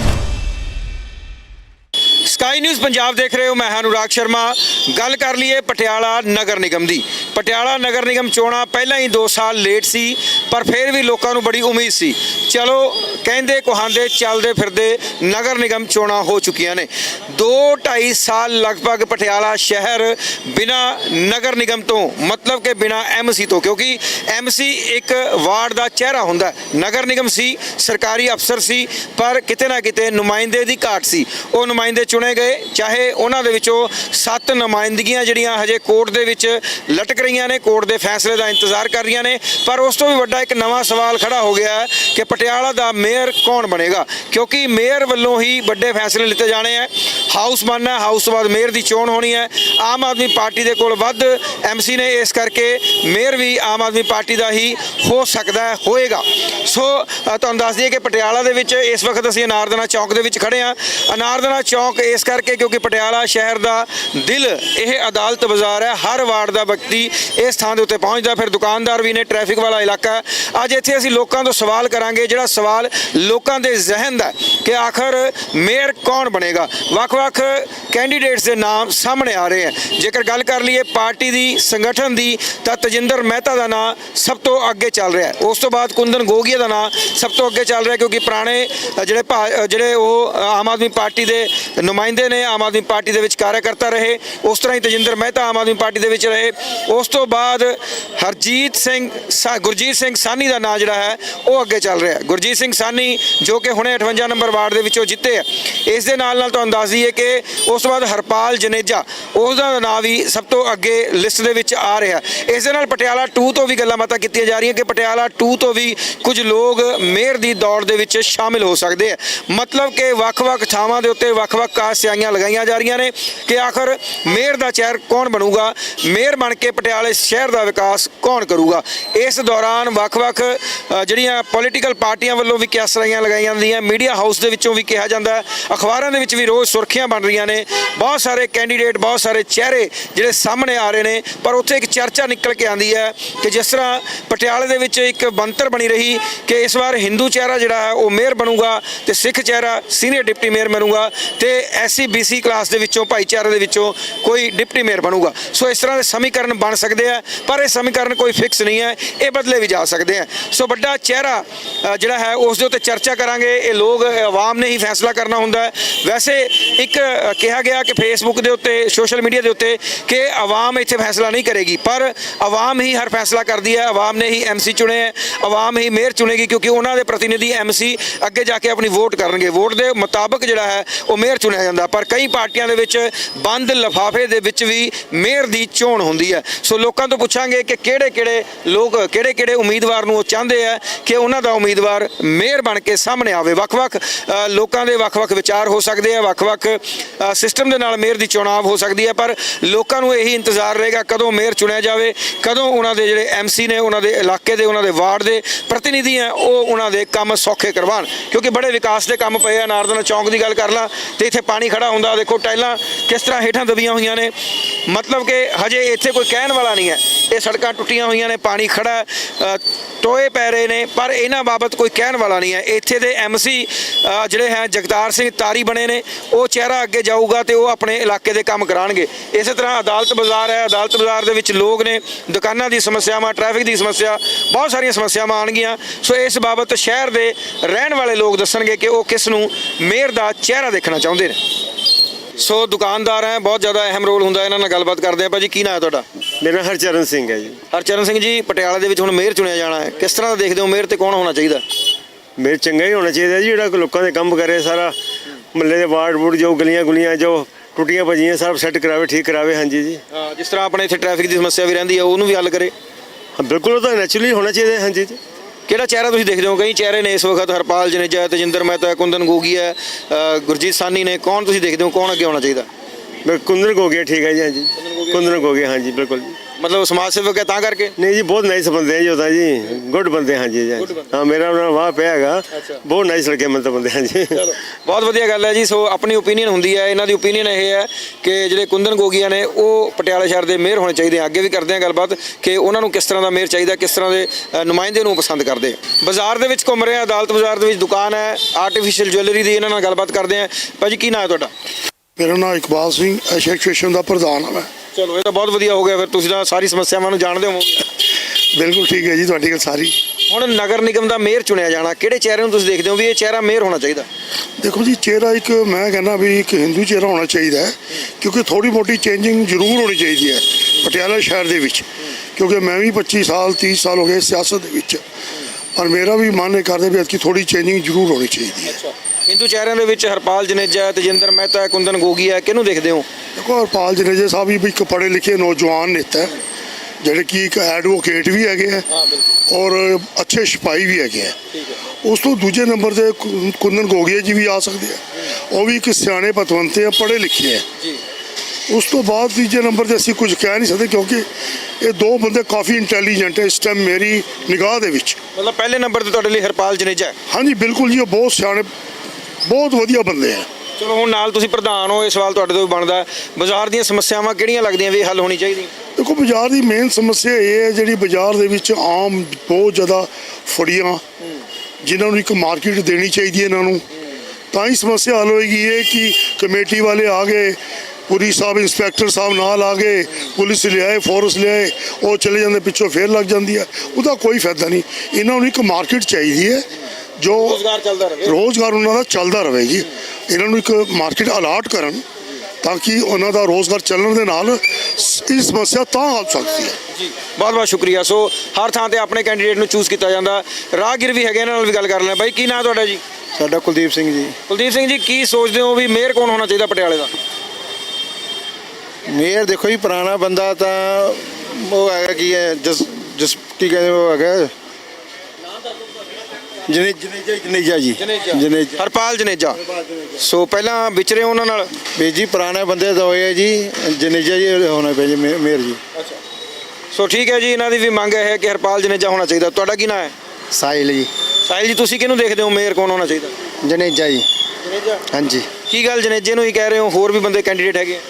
ਸਕਾਈ ਨਿਊਜ਼ ਪੰਜਾਬ ਦੇਖ ਰਹੇ ਹੋ ਮੈਂ ਹਾਂ ਅਨੁਰਾਗ ਸ਼ਰਮਾ। ਗੱਲ ਕਰ ਲਈਏ ਪਟਿਆਲਾ ਨਗਰ ਨਿਗਮ ਦੀ। ਪਟਿਆਲਾ ਨਗਰ ਨਿਗਮ ਚੋਣਾਂ ਪਹਿਲਾਂ ਹੀ 2 ਸਾਲ ਲੇਟ ਸੀ। ਪਰ ਫਿਰ ਵੀ ਲੋਕਾਂ ਨੂੰ ਬੜੀ ਉਮੀਦ ਸੀ। ਚਲੋ, ਕਹਿੰਦੇ ਕਹਾਂਦੇ, ਚੱਲਦੇ ਫਿਰਦੇ ਨਗਰ ਨਿਗਮ ਚੋਣਾਂ ਹੋ ਚੁੱਕੀਆਂ ਨੇ। 2.5 ਸਾਲ ਲਗਭਗ ਪਟਿਆਲਾ ਸ਼ਹਿਰ ਬਿਨਾ ਨਗਰ ਨਿਗਮ ਤੋਂ, ਮਤਲਬ ਕਿ ਬਿਨਾ ਐਮਸੀ ਤੋਂ, ਕਿਉਂਕਿ ਐਮਸੀ ਇੱਕ ਵਾਰਡ ਦਾ ਚਿਹਰਾ ਹੁੰਦਾ ਨਗਰ ਨਿਗਮ ਸੀ, ਸਰਕਾਰੀ ਅਫਸਰ ਸੀ, ਪਰ ਕਿਤੇ ਨਾ ਕਿਤੇ ਨੁਮਾਇੰਦੇ ਦੀ ਘਾਟ ਸੀ। ਉਹ ਨੁਮਾਇੰਦੇ ਚੁਣੇ ਗਏ, ਚਾਹੇ ਉਹਨਾਂ ਦੇ ਵਿੱਚੋਂ ਸੱਤ ਨੁਮਾਇੰਦਗੀਆਂ ਜਿਹੜੀਆਂ ਹਜੇ ਕੋਰਟ ਦੇ ਵਿੱਚ ਲਟਕ ਰਹੀਆਂ ਨੇ, ਕੋਰਟ ਦੇ ਫੈਸਲੇ ਦਾ ਇੰਤਜ਼ਾਰ ਕਰ ਰਹੀਆਂ ਨੇ, ਪਰ ਉਸ ਤੋਂ ਵੀ ਵੱਡਾ ਇੱਕ ਨਵਾਂ ਸਵਾਲ ਖੜਾ ਹੋ ਗਿਆ ਹੈ ਕਿ ਪਟਿਆਲਾ ਦਾ ਮੇਅਰ ਕੌਣ ਬਣੇਗਾ? ਕਿਉਂਕਿ ਮੇਅਰ ਵੱਲੋਂ ਹੀ ਵੱਡੇ ਫੈਸਲੇ ਲਿੱਤੇ ਜਾਣੇ ਹੈ। ਹਾਊਸ ਬਣਨਾ ਹਾਊਸ ਤੋਂ ਬਾਅਦ ਮੇਅਰ ਦੀ ਚੋਣ ਹੋਣੀ ਹੈ। ਆਮ ਆਦਮੀ ਪਾਰਟੀ ਦੇ ਕੋਲ ਵੱਧ ਐਮਸੀ ਨੇ ਇਸ ਕਰਕੇ ਮੇਅਰ ਵੀ ਆਮ ਆਦਮੀ ਪਾਰਟੀ ਦਾ ਹੀ ਹੋ ਸਕਦਾ ਹੈ, ਹੋਏਗਾ। ਸੋ ਤੁਹਾਨੂੰ ਦੱਸ ਦਈਏ ਕਿ ਪਟਿਆਲਾ ਦੇ ਵਿੱਚ ਇਸ ਵਕਤ ਅਸੀਂ ਅਨਾਰਦਨਾ ਚੌਕ ਦੇ ਵਿੱਚ ਖੜੇ ਆ ਅਨਾਰਦਨਾ ਚੌਕ ਇਸ ਕਰਕੇ ਕਿਉਂਕਿ ਪਟਿਆਲਾ ਸ਼ਹਿਰ ਦਾ ਦਿਲ, ਇਹ ਅਦਾਲਤ ਬਾਜ਼ਾਰ ਹੈ। ਹਰ ਵਾਰਡ ਦਾ ਵਿਅਕਤੀ ਇਸ ਥਾਂ ਦੇ ਉੱਤੇ ਪਹੁੰਚਦਾ ਫਿਰ ਦੁਕਾਨਦਾਰ ਵੀ ਨੇ, ਟ੍ਰੈਫਿਕ ਵਾਲਾ ਇਲਾਕਾ ਅੱਜ ਇੱਥੇ ਅਸੀਂ ਲੋਕਾਂ ਤੋਂ ਸਵਾਲ ਕਰਾਂਗੇ, ਜਿਹੜਾ ਸਵਾਲ ਲੋਕਾਂ ਦੇ ਜ਼ਿਹਨ ਦਾ ਕਿ ਆਖਰ ਮੇਅਰ ਕੌਣ ਬਣੇਗਾ? ਵੱਖ-ਵੱਖ ਕੈਂਡੀਡੇਟਸ ਦੇ ਨਾਮ ਸਾਹਮਣੇ ਆ ਰਹੇ ਹੈ। ਜੇਕਰ ਗੱਲ ਕਰ ਲਈਏ ਪਾਰਟੀ ਦੀ, ਸੰਗਠਨ ਦੀ, ਤਾਂ ਤਜਿੰਦਰ ਮਹਿਤਾ ਦਾ ਨਾਮ ਸਭ ਤੋਂ ਅੱਗੇ ਚੱਲ ਰਿਹਾ ਹੈ। ਉਸ ਤੋਂ ਬਾਅਦ ਕੁੰਦਨ ਗੋਗੀਆ ਦਾ ਨਾਮ ਸਭ ਤੋਂ ਅੱਗੇ ਚੱਲ ਰਿਹਾ ਕਿਉਂਕਿ ਪੁਰਾਣੇ ਜਿਹੜੇ ਭਾ- ਜਿਹੜੇ ਉਹ ਆਮ ਆਦਮੀ ਪਾਰਟੀ ਦੇ ਨੁਮਾਇੰਦੇ ਨੇ, ਆਮ ਆਦਮੀ ਪਾਰਟੀ ਦੇ ਵਿੱਚ ਕਾਰਜਕਰਤਾ ਰਹੇ, ਉਸ ਤਰ੍ਹਾਂ ਹੀ ਤਜਿੰਦਰ ਮਹਿਤਾ ਆਮ ਆਦਮੀ ਪਾਰਟੀ ਦੇ ਵਿੱਚ ਰਹੇ। ਉਸ ਤੋਂ ਬਾਅਦ ਹਰਜੀਤ ਸਿੰਘ, ਸਾ- ਗੁਰਜੀਤ ਸਿੰਘ ਸਿੰਘ ਸਾਨੀ ਦਾ ਨਾਂ ਜਿਹੜਾ ਹੈ, ਉਹ ਅੱਗੇ ਚੱਲ ਰਿਹਾ ਹੈ। ਗੁਰਜੀਤ ਸਿੰਘ ਸਾਨੀ ਜੋ ਕਿ ਹੁਣੇ 58 ਨੰਬਰ ਵਾਰਡ ਦੇ ਵਿੱਚੋਂ ਜਿੱਤੇ ਆ। ਇਸ ਦੇ ਨਾਲ ਨਾਲ ਤੁਹਾਨੂੰ ਦੱਸ ਦਈਏ ਕਿ ਉਸ ਤੋਂ ਬਾਅਦ ਹਰਪਾਲ ਜਨੇਜਾ ਉਸ ਦਾ ਨਾਮ ਵੀ ਸਭ ਤੋਂ ਅੱਗੇ ਲਿਸਟ ਦੇ ਵਿੱਚ ਆ ਰਿਹਾ ਇਸ ਦੇ ਨਾਲ ਪਟਿਆਲਾ 2 ਤੋਂ ਵੀ ਗੱਲਾਂ ਬਾਤਾਂ ਕੀਤੀਆਂ ਜਾ ਰਹੀਆਂ ਕਿ ਪਟਿਆਲਾ 2 ਤੋਂ ਵੀ ਕੁਝ ਲੋਕ ਮੇਅਰ ਦੀ ਦੌੜ ਦੇ ਵਿੱਚ ਸ਼ਾਮਿਲ ਹੋ ਸਕਦੇ ਆ। ਮਤਲਬ ਕਿ ਵੱਖ-ਵੱਖ ਥਾਵਾਂ ਦੇ ਉੱਤੇ ਵੱਖ-ਵੱਖ ਕਾਸਿਆਈਆਂ ਲਗਾਈਆਂ ਜਾ ਰਹੀਆਂ ਨੇ ਕਿ ਆਖਰ ਮੇਅਰ ਦਾ ਚਿਹਰ ਕੌਣ ਬਣੂਗਾ? ਮੇਅਰ ਬਣ ਕੇ ਪਟਿਆਲੇ ਸ਼ਹਿਰ ਦਾ ਵਿਕਾਸ ਕੌਣ ਕਰੂਗਾ? ਇਸ ਦੌਰਾਨ ਵੱਖ-ਵੱਖ ਜਿਹੜੀਆਂ ਪੋਲੀਟੀਕਲ ਪਾਰਟੀਆਂ ਵੱਲੋਂ ਵੀ ਕਿਆਸਰਾਈਆਂ ਲਗਾਈਆਂ ਜਾਂਦੀਆਂ ਮੀਡੀਆ ਹਾਊਸ ਦੇ ਵਿੱਚੋਂ ਵੀ ਕਿਹਾ ਜਾਂਦਾ ਅਖਬਾਰਾਂ ਦੇ ਵਿੱਚ ਵੀ ਰੋਜ਼ ਸੁਰਖੀਆਂ ਬਣ ਰਹੀਆਂ ਨੇ। ਬਹੁਤ ਸਾਰੇ ਕੈਂਡੀਡੇਟ ਬਹੁਤ ਸਾਰੇ ਚਿਹਰੇ ਜਿਹੜੇ ਸਾਹਮਣੇ ਆ ਰਹੇ ਨੇ, ਪਰ ਉੱਥੇ ਇੱਕ ਚਰਚਾ ਨਿਕਲ ਕੇ ਆਂਦੀ ਹੈ ਕਿ ਜਿਸ ਤਰ੍ਹਾਂ ਪਟਿਆਲੇ ਦੇ ਵਿੱਚ ਇੱਕ ਬੰਤਰ ਬਣੀ ਰਹੀ ਕਿ ਇਸ ਵਾਰ ਹਿੰਦੂ ਚਿਹਰਾ ਜਿਹੜਾ ਹੈ, ਉਹ ਮੇਅਰ ਬਣੂਗਾ ਤੇ ਸਿੱਖ ਚਿਹਰਾ ਸੀਨੀਅਰ ਡਿਪਟੀ ਮੇਅਰ ਬਣੂਗਾ ਤੇ ਐਸਸੀ ਬੀਸੀ ਕਲਾਸ ਦੇ ਵਿੱਚੋਂ, ਭਾਈਚਾਰੇ ਦੇ ਵਿੱਚੋਂ ਕੋਈ ਡਿਪਟੀ ਮੇਅਰ ਬਣੂਗਾ। ਸੋ ਇਸ ਤਰ੍ਹਾਂ ਦੇ ਸਮੀਕਰਨ ਬਣ ਸਕਦੇ ਆ, ਪਰ ਇਹ ਸਮੀਕਰਨ ਕੋਈ ਫਿਕਸ ਨਹੀਂ ਹੈ, ਇਹ ਬਦਲੇ ਵੀ ਜਾ ਸਕਦੇ ਆ ਸੋ ਵੱਡਾ ਚਿਹਰਾ ਜਿਹੜਾ ਹੈ, ਉਸ ਦੇ ਉੱਤੇ ਚਰਚਾ ਕਰਾਂਗੇ। ਇਹ ਲੋਕ ਆਵਾਮ ਨੇ ਹੀ ਫੈਸਲਾ ਕਰਨਾ ਹੁੰਦਾ ਹੈ। ਵੈਸੇ ਇੱਕ ਕਿਹਾ ਗਿਆ ਕਿ ਫੇਸਬੁੱਕ ਦੇ ਉੱਤੇ, ਸੋਸ਼ਲ ਮੀਡੀਆ ਦੇ ਉੱਤੇ ਕਿ ਆਵਾਮ ਇੱਥੇ ਫੈਸਲਾ ਨਹੀਂ ਕਰੇਗੀ। ਪਰ ਆਵਾਮ ਹੀ ਹਰ ਫੈਸਲਾ ਕਰਦੀ ਹੈ। ਆਵਾਮ ਨੇ ਹੀ ਐਮਸੀ ਚੁਣੇ ਹੈ। ਆਵਾਮ ਹੀ ਮੇਅਰ ਚੁਣੇਗੀ ਕਿਉਂਕਿ ਉਹਨਾਂ ਦੇ ਪ੍ਰਤੀਨਿਧੀ ਐਮਸੀ ਅੱਗੇ ਜਾ ਕੇ ਆਪਣੀ ਵੋਟ ਕਰਨਗੇ। ਵੋਟ ਦੇ ਮੁਤਾਬਕ ਜਿਹੜਾ ਹੈ, ਉਹ ਮੇਅਰ ਚੁਣਿਆ ਜਾਂਦਾ। ਪਰ ਕਈ ਪਾਰਟੀਆਂ ਦੇ ਵਿੱਚ ਬੰਦ ਲਫਾਫੇ ਦੇ ਵਿੱਚ ਵੀ ਮੇਅਰ ਦੀ ਚੋਣ ਹੁੰਦੀ ਹੈ। ਸੋ ਲੋਕਾਂ ਤੋਂ ਪੁੱਛਾਂਗੇ ਕਿ ਕਿਹੜੇ ਕਿਹੜੇ ਲੋਕ ਕਿਹੜੇ ਕਿਹੜੇ ਉਮੀਦ ਉਮੀਦਵਾਰ ਨੂੰ ਉਹ ਚਾਹੁੰਦੇ ਆ ਕਿ ਉਹਨਾਂ ਦਾ ਉਮੀਦਵਾਰ ਮੇਅਰ ਬਣ ਕੇ ਸਾਹਮਣੇ ਆਵੇ। ਵੱਖ-ਵੱਖ ਲੋਕਾਂ ਦੇ ਵੱਖ-ਵੱਖ ਵਿਚਾਰ ਹੋ ਸਕਦੇ ਆ, ਵੱਖ-ਵੱਖ ਸਿਸਟਮ ਦੇ ਨਾਲ ਮੇਅਰ ਦੀ ਚੋਣਾਵ ਹੋ ਸਕਦੀ ਹੈ ਪਰ ਲੋਕਾਂ ਨੂੰ ਇਹੀ ਇੰਤਜ਼ਾਰ ਰਹੇਗਾ ਕਦੋਂ ਮੇਅਰ ਚੁਣਿਆ ਜਾਵੇ, ਕਦੋਂ ਉਹਨਾਂ ਦੇ ਜਿਹੜੇ ਐਮਸੀ ਨੇ, ਉਹਨਾਂ ਦੇ ਇਲਾਕੇ ਦੇ, ਉਹਨਾਂ ਦੇ ਵਾਰਡ ਦੇ ਪ੍ਰਤੀਨਿਧੀ ਹੈ ਉਹ ਉਹਨਾਂ ਦੇ ਕੰਮ ਸੌਖੇ ਕਰਵਾਉਣ। ਕਿਉਂਕਿ ਬੜੇ ਵਿਕਾਸ ਦੇ ਕੰਮ ਪਏ ਆ, ਨਾਰਦਨ ਚੌਂਕ ਦੀ ਗੱਲ ਕਰ ਲਾਂ, ਤੇ ਇੱਥੇ ਪਾਣੀ ਖੜਾ ਹੁੰਦਾ, ਦੇਖੋ ਟਾਈਲਾਂ ਕਿਸ ਤਰ੍ਹਾਂ ਹੇਠਾਂ ਦਬੀਆਂ ਹੋਈਆਂ ਨੇ। ਮਤਲਬ ਕਿ ਹਜੇ ਇੱਥੇ ਕੋਈ ਕਹਿਣ ਵਾਲਾ ਨਹੀਂ ਹੈ। ਇਹ ਸੜਕਾਂ ਟੁੱਟੀਆਂ ਹੋਈਆਂ ਨੇ, ਪਾਣੀ ਖੜਾ ਟੋਏ ਪੈ ਰਹੇ ਨੇ, ਪਰ ਇਹਨਾਂ ਬਾਬਤ ਕੋਈ ਕਹਿਣ ਵਾਲਾ ਨਹੀਂ ਹੈ। ਇੱਥੇ ਦੇ ਐਮਸੀ ਜਿਹੜੇ ਹੈ, ਜਗਤਾਰ ਸਿੰਘ ਤਾਰੀ ਬਣੇ ਨੇ। ਉਹ ਚਿਹਰਾ ਅੱਗੇ ਜਾਊਗਾ ਤੇ ਉਹ ਆਪਣੇ ਇਲਾਕੇ ਦੇ ਕੰਮ ਕਰਾਣਗੇ। ਇਸੇ ਤਰ੍ਹਾਂ ਅਦਾਲਤ ਬਾਜ਼ਾਰ ਹੈ। ਅਦਾਲਤ ਬਾਜ਼ਾਰ ਦੇ ਵਿੱਚ ਲੋਕ ਨੇ, ਦੁਕਾਨਾਂ ਦੀ ਸਮੱਸਿਆਵਾਂ, ਟ੍ਰੈਫਿਕ ਦੀ ਸਮੱਸਿਆ, ਬਹੁਤ ਸਾਰੀਆਂ ਸਮੱਸਿਆਵਾਂ ਆਣਗੀਆਂ ਸੋ ਇਸ ਬਾਬਤ ਸ਼ਹਿਰ ਦੇ ਰਹਿਣ ਵਾਲੇ ਲੋਕ ਦੱਸਣਗੇ ਕਿ ਉਹ ਕਿਸ ਨੂੰ, ਮੇਅਰ ਦਾ ਚਿਹਰਾ ਦੇਖਣਾ ਚਾਹੁੰਦੇ ਨੇ। ਸੋ ਦੁਕਾਨਦਾਰ ਹੈ ਬਹੁਤ ਜ਼ਿਆਦਾ ਅਹਿਮ ਰੋਲ ਹੁੰਦਾ ਇਹਨਾਂ ਨਾਲ ਗੱਲਬਾਤ ਕਰਦੇ ਆ। ਭਾਜੀ ਕੀ ਨਾਂ ਹੈ ਤੁਹਾਡਾ? ਮੇਰਾ ਹਰਚਰਨ ਸਿੰਘ ਹੈ ਜੀ। ਹਰਚਰਨ ਸਿੰਘ ਜੀ ਪਟਿਆਲਾ ਦੇ ਵਿੱਚ ਹੁਣ ਮੇਅਰ ਚੁਣਿਆ ਜਾਣਾ ਹੈ। ਕਿਸ ਤਰ੍ਹਾਂ ਦਾ ਦੇਖਦੇ ਹੋ? ਮੇਅਰ ਤੇ ਕੌਣ ਹੋਣਾ ਚਾਹੀਦਾ? ਮੇਰੇ ਚੰਗਾ ਹੀ ਹੋਣਾ ਚਾਹੀਦਾ ਜੀ ਜਿਹੜਾ ਲੋਕਾਂ ਦੇ ਕੰਮ ਕਰੇ ਸਾਰਾ। ਮੱਲੇ ਦੇ ਵਾਰਡ ਵੂਡ ਜੋ ਗਲੀਆਂ ਗੁਲੀਆਂ ਜੋ ਟੁੱਟੀਆਂ ਭਜੀਆਂ ਸਭ ਸੈੱਟ ਕਰਾਵੇ ਠੀਕ ਕਰਾਵੇ ਹਾਂਜੀ ਜੀ। ਹਾਂ ਜਿਸ ਤਰ੍ਹਾਂ ਆਪਣੇ ਇੱਥੇ ਟ੍ਰੈਫਿਕ ਦੀ ਸਮੱਸਿਆ ਵੀ ਰਹਿੰਦੀ ਹੈ ਉਹਨੂੰ ਵੀ ਹੱਲ ਕਰੇ। ਬਿਲਕੁਲ ਉਹ ਤਾਂ ਨੈਚੁਰਲੀ ਹੋਣਾ ਚਾਹੀਦਾ ਹਾਂਜੀ ਜੀ। ਕਿਹੜਾ ਚਿਹਰਾ ਤੁਸੀਂ ਦੇਖਦੇ ਹੋ? ਕਈ ਚਿਹਰੇ ਨੇ ਇਸ ਵਕਤ ਹਰਪਾਲ ਜਨੇਜਾ ਤਜਿੰਦਰ ਮਹਿਤਾ ਕੁੰਦਨ ਗੋਗੀ ਹੈ ਅ, ਗੁਰਜੀਤ ਸਾਨੀ ਨੇ। ਕੌਣ ਤੁਸੀਂ ਦੇਖਦੇ ਹੋ? ਕੌਣ ਅੱਗੇ ਹੋਣਾ ਚਾਹੀਦਾ? ਕੁੰਦਨ ਗੋਗੇ ਠੀਕ ਹੈ ਜੀ ਹਾਂਜੀ। ਕੁੰਦਨ ਗੋਗੇ ਹਾਂਜੀ ਬਿਲਕੁਲ। ਜੀ ਮਤਲਬ ਸਮਾਜ ਸੇਵਕ ਹੈ ਤਾਂ ਕਰਕੇ? ਨਹੀਂ ਜੀ ਬਹੁਤ ਨਾਈਸ ਬੰਦੇ ਹੈ ਜੀ ਉਹ ਤਾਂ ਜੀ। ਗੁੱਡ ਬੰਦੇ ਹਾਂ ਜੀ ਹਾਂ ਮੇਰਾ ਨਾਮ ਵਾਹ ਪਿਆ ਹੈਗਾ। ਬਹੁਤ ਨਾਈਸ ਲੱਗੇ ਮੈਨੂੰ ਤਾਂ ਬੰਦੇ ਹਾਂ ਜੀ। ਬਹੁਤ ਵਧੀਆ ਗੱਲ ਹੈ ਜੀ। ਸੋ ਆਪਣੀ ਓਪੀਨੀਅਨ ਹੁੰਦੀ ਹੈ। ਇਹਨਾਂ ਦੀ ਓਪੀਨੀਅਨ ਇਹ ਹੈ ਕਿ ਜਿਹੜੇ ਕੁੰਦਨ ਗੋਗੀਆਂ ਨੇ ਉਹ ਪਟਿਆਲਾ ਸ਼ਹਿਰ ਦੇ ਮੇਅਰ ਹੋਣੇ ਚਾਹੀਦੇ ਆ। ਅੱਗੇ ਵੀ ਕਰਦੇ ਆ ਗੱਲਬਾਤ ਕਿ ਉਹਨਾਂ ਨੂੰ ਕਿਸ ਤਰ੍ਹਾਂ ਦਾ ਮੇਅਰ ਚਾਹੀਦਾ ਕਿਸ ਤਰ੍ਹਾਂ ਦੇ ਨੁਮਾਇੰਦੇ ਨੂੰ ਪਸੰਦ ਕਰਦੇ ਬਾਜ਼ਾਰ ਦੇ ਵਿੱਚ ਘੁੰਮ ਰਹੇ ਆ ਅਦਾਲਤ ਬਾਜ਼ਾਰ ਦੇ ਵਿੱਚ ਦੁਕਾਨ ਹੈ ਆਰਟੀਫੀਸ਼ੀਅਲ ਜੁਐਲਰੀ ਦੀ ਇਹਨਾਂ ਨਾਲ ਗੱਲਬਾਤ ਕਰਦੇ ਆ। ਭਾਜੀ ਕੀ ਨਾਂ ਹੈ ਤੁਹਾਡਾ? ਮੇਰਾ ਨਾਮ ਇਕਬਾਲ ਸਿੰਘ ਐਸੋਸੀਏਸ਼ਨ ਦਾ ਪ੍ਰਧਾਨ ਹਾਂ ਮੈਂ। ਚਲੋ ਇਹ ਤਾਂ ਬਹੁਤ ਵਧੀਆ ਹੋ ਗਿਆ ਫਿਰ। ਤੁਸੀਂ ਤਾਂ ਸਾਰੀ ਸਮੱਸਿਆਵਾਂ ਨੂੰ ਜਾਣਦੇ ਹੋਵੋਗੇ। ਬਿਲਕੁਲ ਠੀਕ ਹੈ ਜੀ ਤੁਹਾਡੀ ਗੱਲ ਸਾਰੀ। ਹੁਣ ਨਗਰ ਨਿਗਮ ਦਾ ਮੇਅਰ ਚੁਣਿਆ ਜਾਣਾ। ਕਿਹੜੇ ਚਿਹਰੇ ਨੂੰ ਤੁਸੀਂ ਦੇਖਦੇ ਹੋ ਵੀ ਇਹ ਚਿਹਰਾ ਮੇਅਰ ਹੋਣਾ ਚਾਹੀਦਾ? ਦੇਖੋ ਜੀ ਚਿਹਰਾ ਇੱਕ ਮੈਂ ਕਹਿੰਦਾ ਵੀ ਇੱਕ ਹਿੰਦੂ ਚਿਹਰਾ ਹੋਣਾ ਚਾਹੀਦਾ ਹੈ ਕਿਉਂਕਿ ਥੋੜੀ ਮੋਟੀ ਚੇਂਜਿੰਗ ਜ਼ਰੂਰ ਹੋਣੀ ਚਾਹੀਦੀ ਹੈ ਪਟਿਆਲਾ ਸ਼ਹਿਰ ਦੇ ਵਿੱਚ। ਕਿਉਂਕਿ ਮੈਂ ਵੀ 25 ਸਾਲ 30 ਸਾਲ ਹੋ ਗਏ ਸਿਆਸਤ ਦੇ ਵਿੱਚ। ਪਰ ਮੇਰਾ ਵੀ ਮਨ ਇਹ ਕਰਦਾ ਵੀ ਅੱਜ ਥੋੜੀ ਚੇਂਜਿੰਗ ਜ਼ਰੂਰ ਹੋਣੀ ਚਾਹੀਦੀ ਹੈ। ਹਿੰਦੂ ਚਿਹਰਿਆਂ ਦੇ ਵਿੱਚ ਹਰਪਾਲ ਜਨੇਜਾ ਤਜਿੰਦਰ ਮਹਿਤਾ ਕੁੰਦਨ ਗੋਗੀ ਹੈ ਕਿਹਨੂੰ ਦੇਖਦੇ ਹੋ? ਦੇਖੋ ਹਰਪਾਲ ਜਨੇਜਾ ਸਾਹਿਬ ਵੀ ਇੱਕ ਪੜ੍ਹੇ ਲਿਖੇ ਨੌਜਵਾਨ ਨੇਤਾ ਹੈ, ਜਿਹੜੇ ਕਿ ਇੱਕ ਐਡਵੋਕੇਟ ਵੀ ਹੈਗੇ ਆ ਹਾਂ ਬਿਲਕੁਲ। ਔਰ ਅੱਛੇ ਸਿਪਾਹੀ ਵੀ ਹੈਗੇ ਠੀਕ ਹੈ। ਉਸ ਤੋਂ ਦੂਜੇ ਨੰਬਰ ਤੇ ਕੁ- ਕੁੰਦਨ ਗੋਗੀਆ ਜੀ ਵੀ ਆ ਸਕਦੇ ਆ। ਉਹ ਵੀ ਇੱਕ ਸਿਆਣੇ ਪਤਵੰਤੇ ਆ ਪੜ੍ਹੇ ਲਿਖੇ ਆ। ਜੀ। ਉਸ ਤੋਂ ਬਾਅਦ ਤੀਜੇ ਨੰਬਰ ਤੇ ਅਸੀਂ ਕੁਝ ਕਹਿ ਨਹੀਂ ਸਕਦੇ ਕਿਉਂਕਿ ਇਹ ਦੋ ਬੰਦੇ ਕਾਫੀ ਇੰਟੈਲੀਜੈਂਟ ਹੈ ਇਸ ਟਾਈਮ ਮੇਰੀ ਨਿਗਾਹ ਦੇ ਵਿੱਚ। ਮਤਲਬ ਪਹਿਲੇ ਨੰਬਰ ਤੇ ਤੁਹਾਡੇ ਲਈ ਹਰਪਾਲ ਜਨੇਜਾ ਹੈ। ਹਾਂਜੀ ਬਿਲਕੁਲ ਜੀ ਉਹ ਬਹੁਤ ਸਿਆਣੇ ਬਹੁਤ ਵਧੀਆ ਬੰਦੇ ਆ। ਚਲੋ ਹੁਣ ਨਾਲ ਤੁਸੀਂ ਪ੍ਰਧਾਨ ਹੋ ਇਹ ਸਵਾਲ ਤੁਹਾਡੇ ਤੋਂ ਵੀ ਬਣਦਾ ਹੈ। ਬਾਜ਼ਾਰ ਦੀਆਂ ਸਮੱਸਿਆਵਾਂ ਕਿਹੜੀਆਂ ਲੱਗਦੀਆਂ ਵੀ ਇਹ ਹੱਲ ਹੋਣੀ ਚਾਹੀਦੀ? ਦੇਖੋ ਬਾਜ਼ਾਰ ਦੀ ਮੇਨ ਸਮੱਸਿਆ ਇਹ ਹੈ ਜਿਹੜੀ ਬਾਜ਼ਾਰ ਦੇ ਵਿੱਚ ਆਮ ਬਹੁਤ ਜ਼ਿਆਦਾ ਫੜੀਆਂ। ਜਿਨ੍ਹਾਂ ਨੂੰ ਇੱਕ ਮਾਰਕੀਟ ਦੇਣੀ ਚਾਹੀਦੀ ਹੈ ਇਹਨਾਂ ਨੂੰ। ਤਾਂ ਹੀ ਸਮੱਸਿਆ ਹੱਲ ਹੋਏਗੀ ਇਹ ਕਿ ਕਮੇਟੀ ਵਾਲੇ ਆ ਗਏ ਪੁਲਿਸ ਸਾਹਿਬ ਇੰਸਪੈਕਟਰ ਸਾਹਿਬ ਨਾਲ ਆ ਗਏ ਪੁਲਿਸ ਲਿਆਏ ਫੋਰਸ ਲਿਆਏ ਉਹ ਚਲੇ ਜਾਂਦੇ ਪਿੱਛੋਂ ਫੇਰ ਲੱਗ ਜਾਂਦੀ ਹੈ। ਉਹਦਾ ਕੋਈ ਫਾਇਦਾ ਨਹੀਂ। ਇਹਨਾਂ ਨੂੰ ਇੱਕ ਮਾਰਕੀਟ ਚਾਹੀਦੀ ਹੈ ਜੋ ਰੋਜ਼ਗਾਰ ਚੱਲਦਾ ਰਹੇ। ਰੋਜ਼ਗਾਰ ਉਹਨਾਂ ਦਾ ਚੱਲਦਾ ਰਹੇ ਜੀ। ਇਹਨਾਂ ਨੂੰ ਇੱਕ ਮਾਰਕੀਟ ਅਲਾਟ ਕਰਨ ਤਾਂ ਕਿ ਉਹਨਾਂ ਦਾ ਰੋਜ਼ਗਾਰ ਚੱਲਣ ਦੇ ਨਾਲ ਸ- ਇਹ ਸਮੱਸਿਆ ਤਾਂ ਹੱਲ ਸਕਦੀ ਹੈ। ਜੀ ਬਹੁਤ ਬਹੁਤ ਸ਼ੁਕਰੀਆ। ਸੋ ਹਰ ਥਾਂ ਤੇ ਆਪਣੇ ਕੈਂਡੀਡੇਟ ਨੂੰ ਚੂਜ਼ ਕੀਤਾ ਜਾਂਦਾ। ਰਾਹਗੀਰ ਵੀ ਹੈਗੇ ਇਹਨਾਂ ਨਾਲ ਵੀ ਗੱਲ ਕਰ ਲੈਣਾ ਬਾਈ ਕੀ ਨਾਂ ਤੁਹਾਡਾ ਜੀ? ਸਾਡਾ ਕੁਲਦੀਪ ਸਿੰਘ ਜੀ। ਕੁਲਦੀਪ ਸਿੰਘ ਜੀ ਕੀ ਸੋਚਦੇ ਹੋ ਵੀ ਮੇਅਰ ਕੌਣ ਹੋਣਾ ਚਾਹੀਦਾ ਪਟਿਆਲੇ ਦਾ? ਮੇਅਰ ਦੇਖੋ ਜੀ ਪੁਰਾਣਾ ਬੰਦਾ ਤਾਂ ਉਹ ਹੈਗਾ ਕੀ ਹੈ ਜਸ ਜਸ ਕੀ ਕਹਿੰਦੇ ਉਹ ਹੈਗਾ। ਜਨੇ ਜਨੇਜਾ ਜਨੇਜਾ ਜੀ। ਜਨੇਜਾ। ਹਰਪਾਲ ਜਨੇਜਾ। ਸੋ ਪਹਿਲਾਂ ਵਿਚਰੇ ਉਹਨਾਂ ਨਾਲ। ਵੀ ਜੀ ਪੁਰਾਣੇ ਬੰਦੇ ਤਾਂ ਹੋਏ ਆ ਜੀ। ਜਨੇਜਾ ਜੀ ਹੋਣਾ ਪਿਆ ਜੀ ਮੇ- ਮੇਅਰ ਜੀ। ਸੋ ਠੀਕ ਹੈ ਜੀ ਇਹਨਾਂ ਦੀ ਵੀ ਮੰਗ ਹੈ ਕਿ ਹਰਪਾਲ ਜਨੇਜਾ ਹੋਣਾ ਚਾਹੀਦਾ। ਤੁਹਾਡਾ ਕੀ ਨਾਂ ਹੈ? ਸਾਹਿਲ ਜੀ। ਸਾਹਿਲ ਜੀ ਤੁਸੀਂ ਕਿਹਨੂੰ ਦੇਖਦੇ ਹੋ? ਮੇਅਰ ਕੌਣ ਹੋਣਾ ਚਾਹੀਦਾ? ਜਨੇਜਾ ਜੀ। ਜਨੇਜਾ। ਹਾਂਜੀ। ਕੀ ਗੱਲ ਜਨੇਜੇ ਨੂੰ ਹੀ ਕਹਿ ਰਹੇ ਹੋ? ਹੋਰ ਵੀ ਬੰਦੇ ਕੈਂਡੀਡੇਟ ਹੈਗੇ ਆ?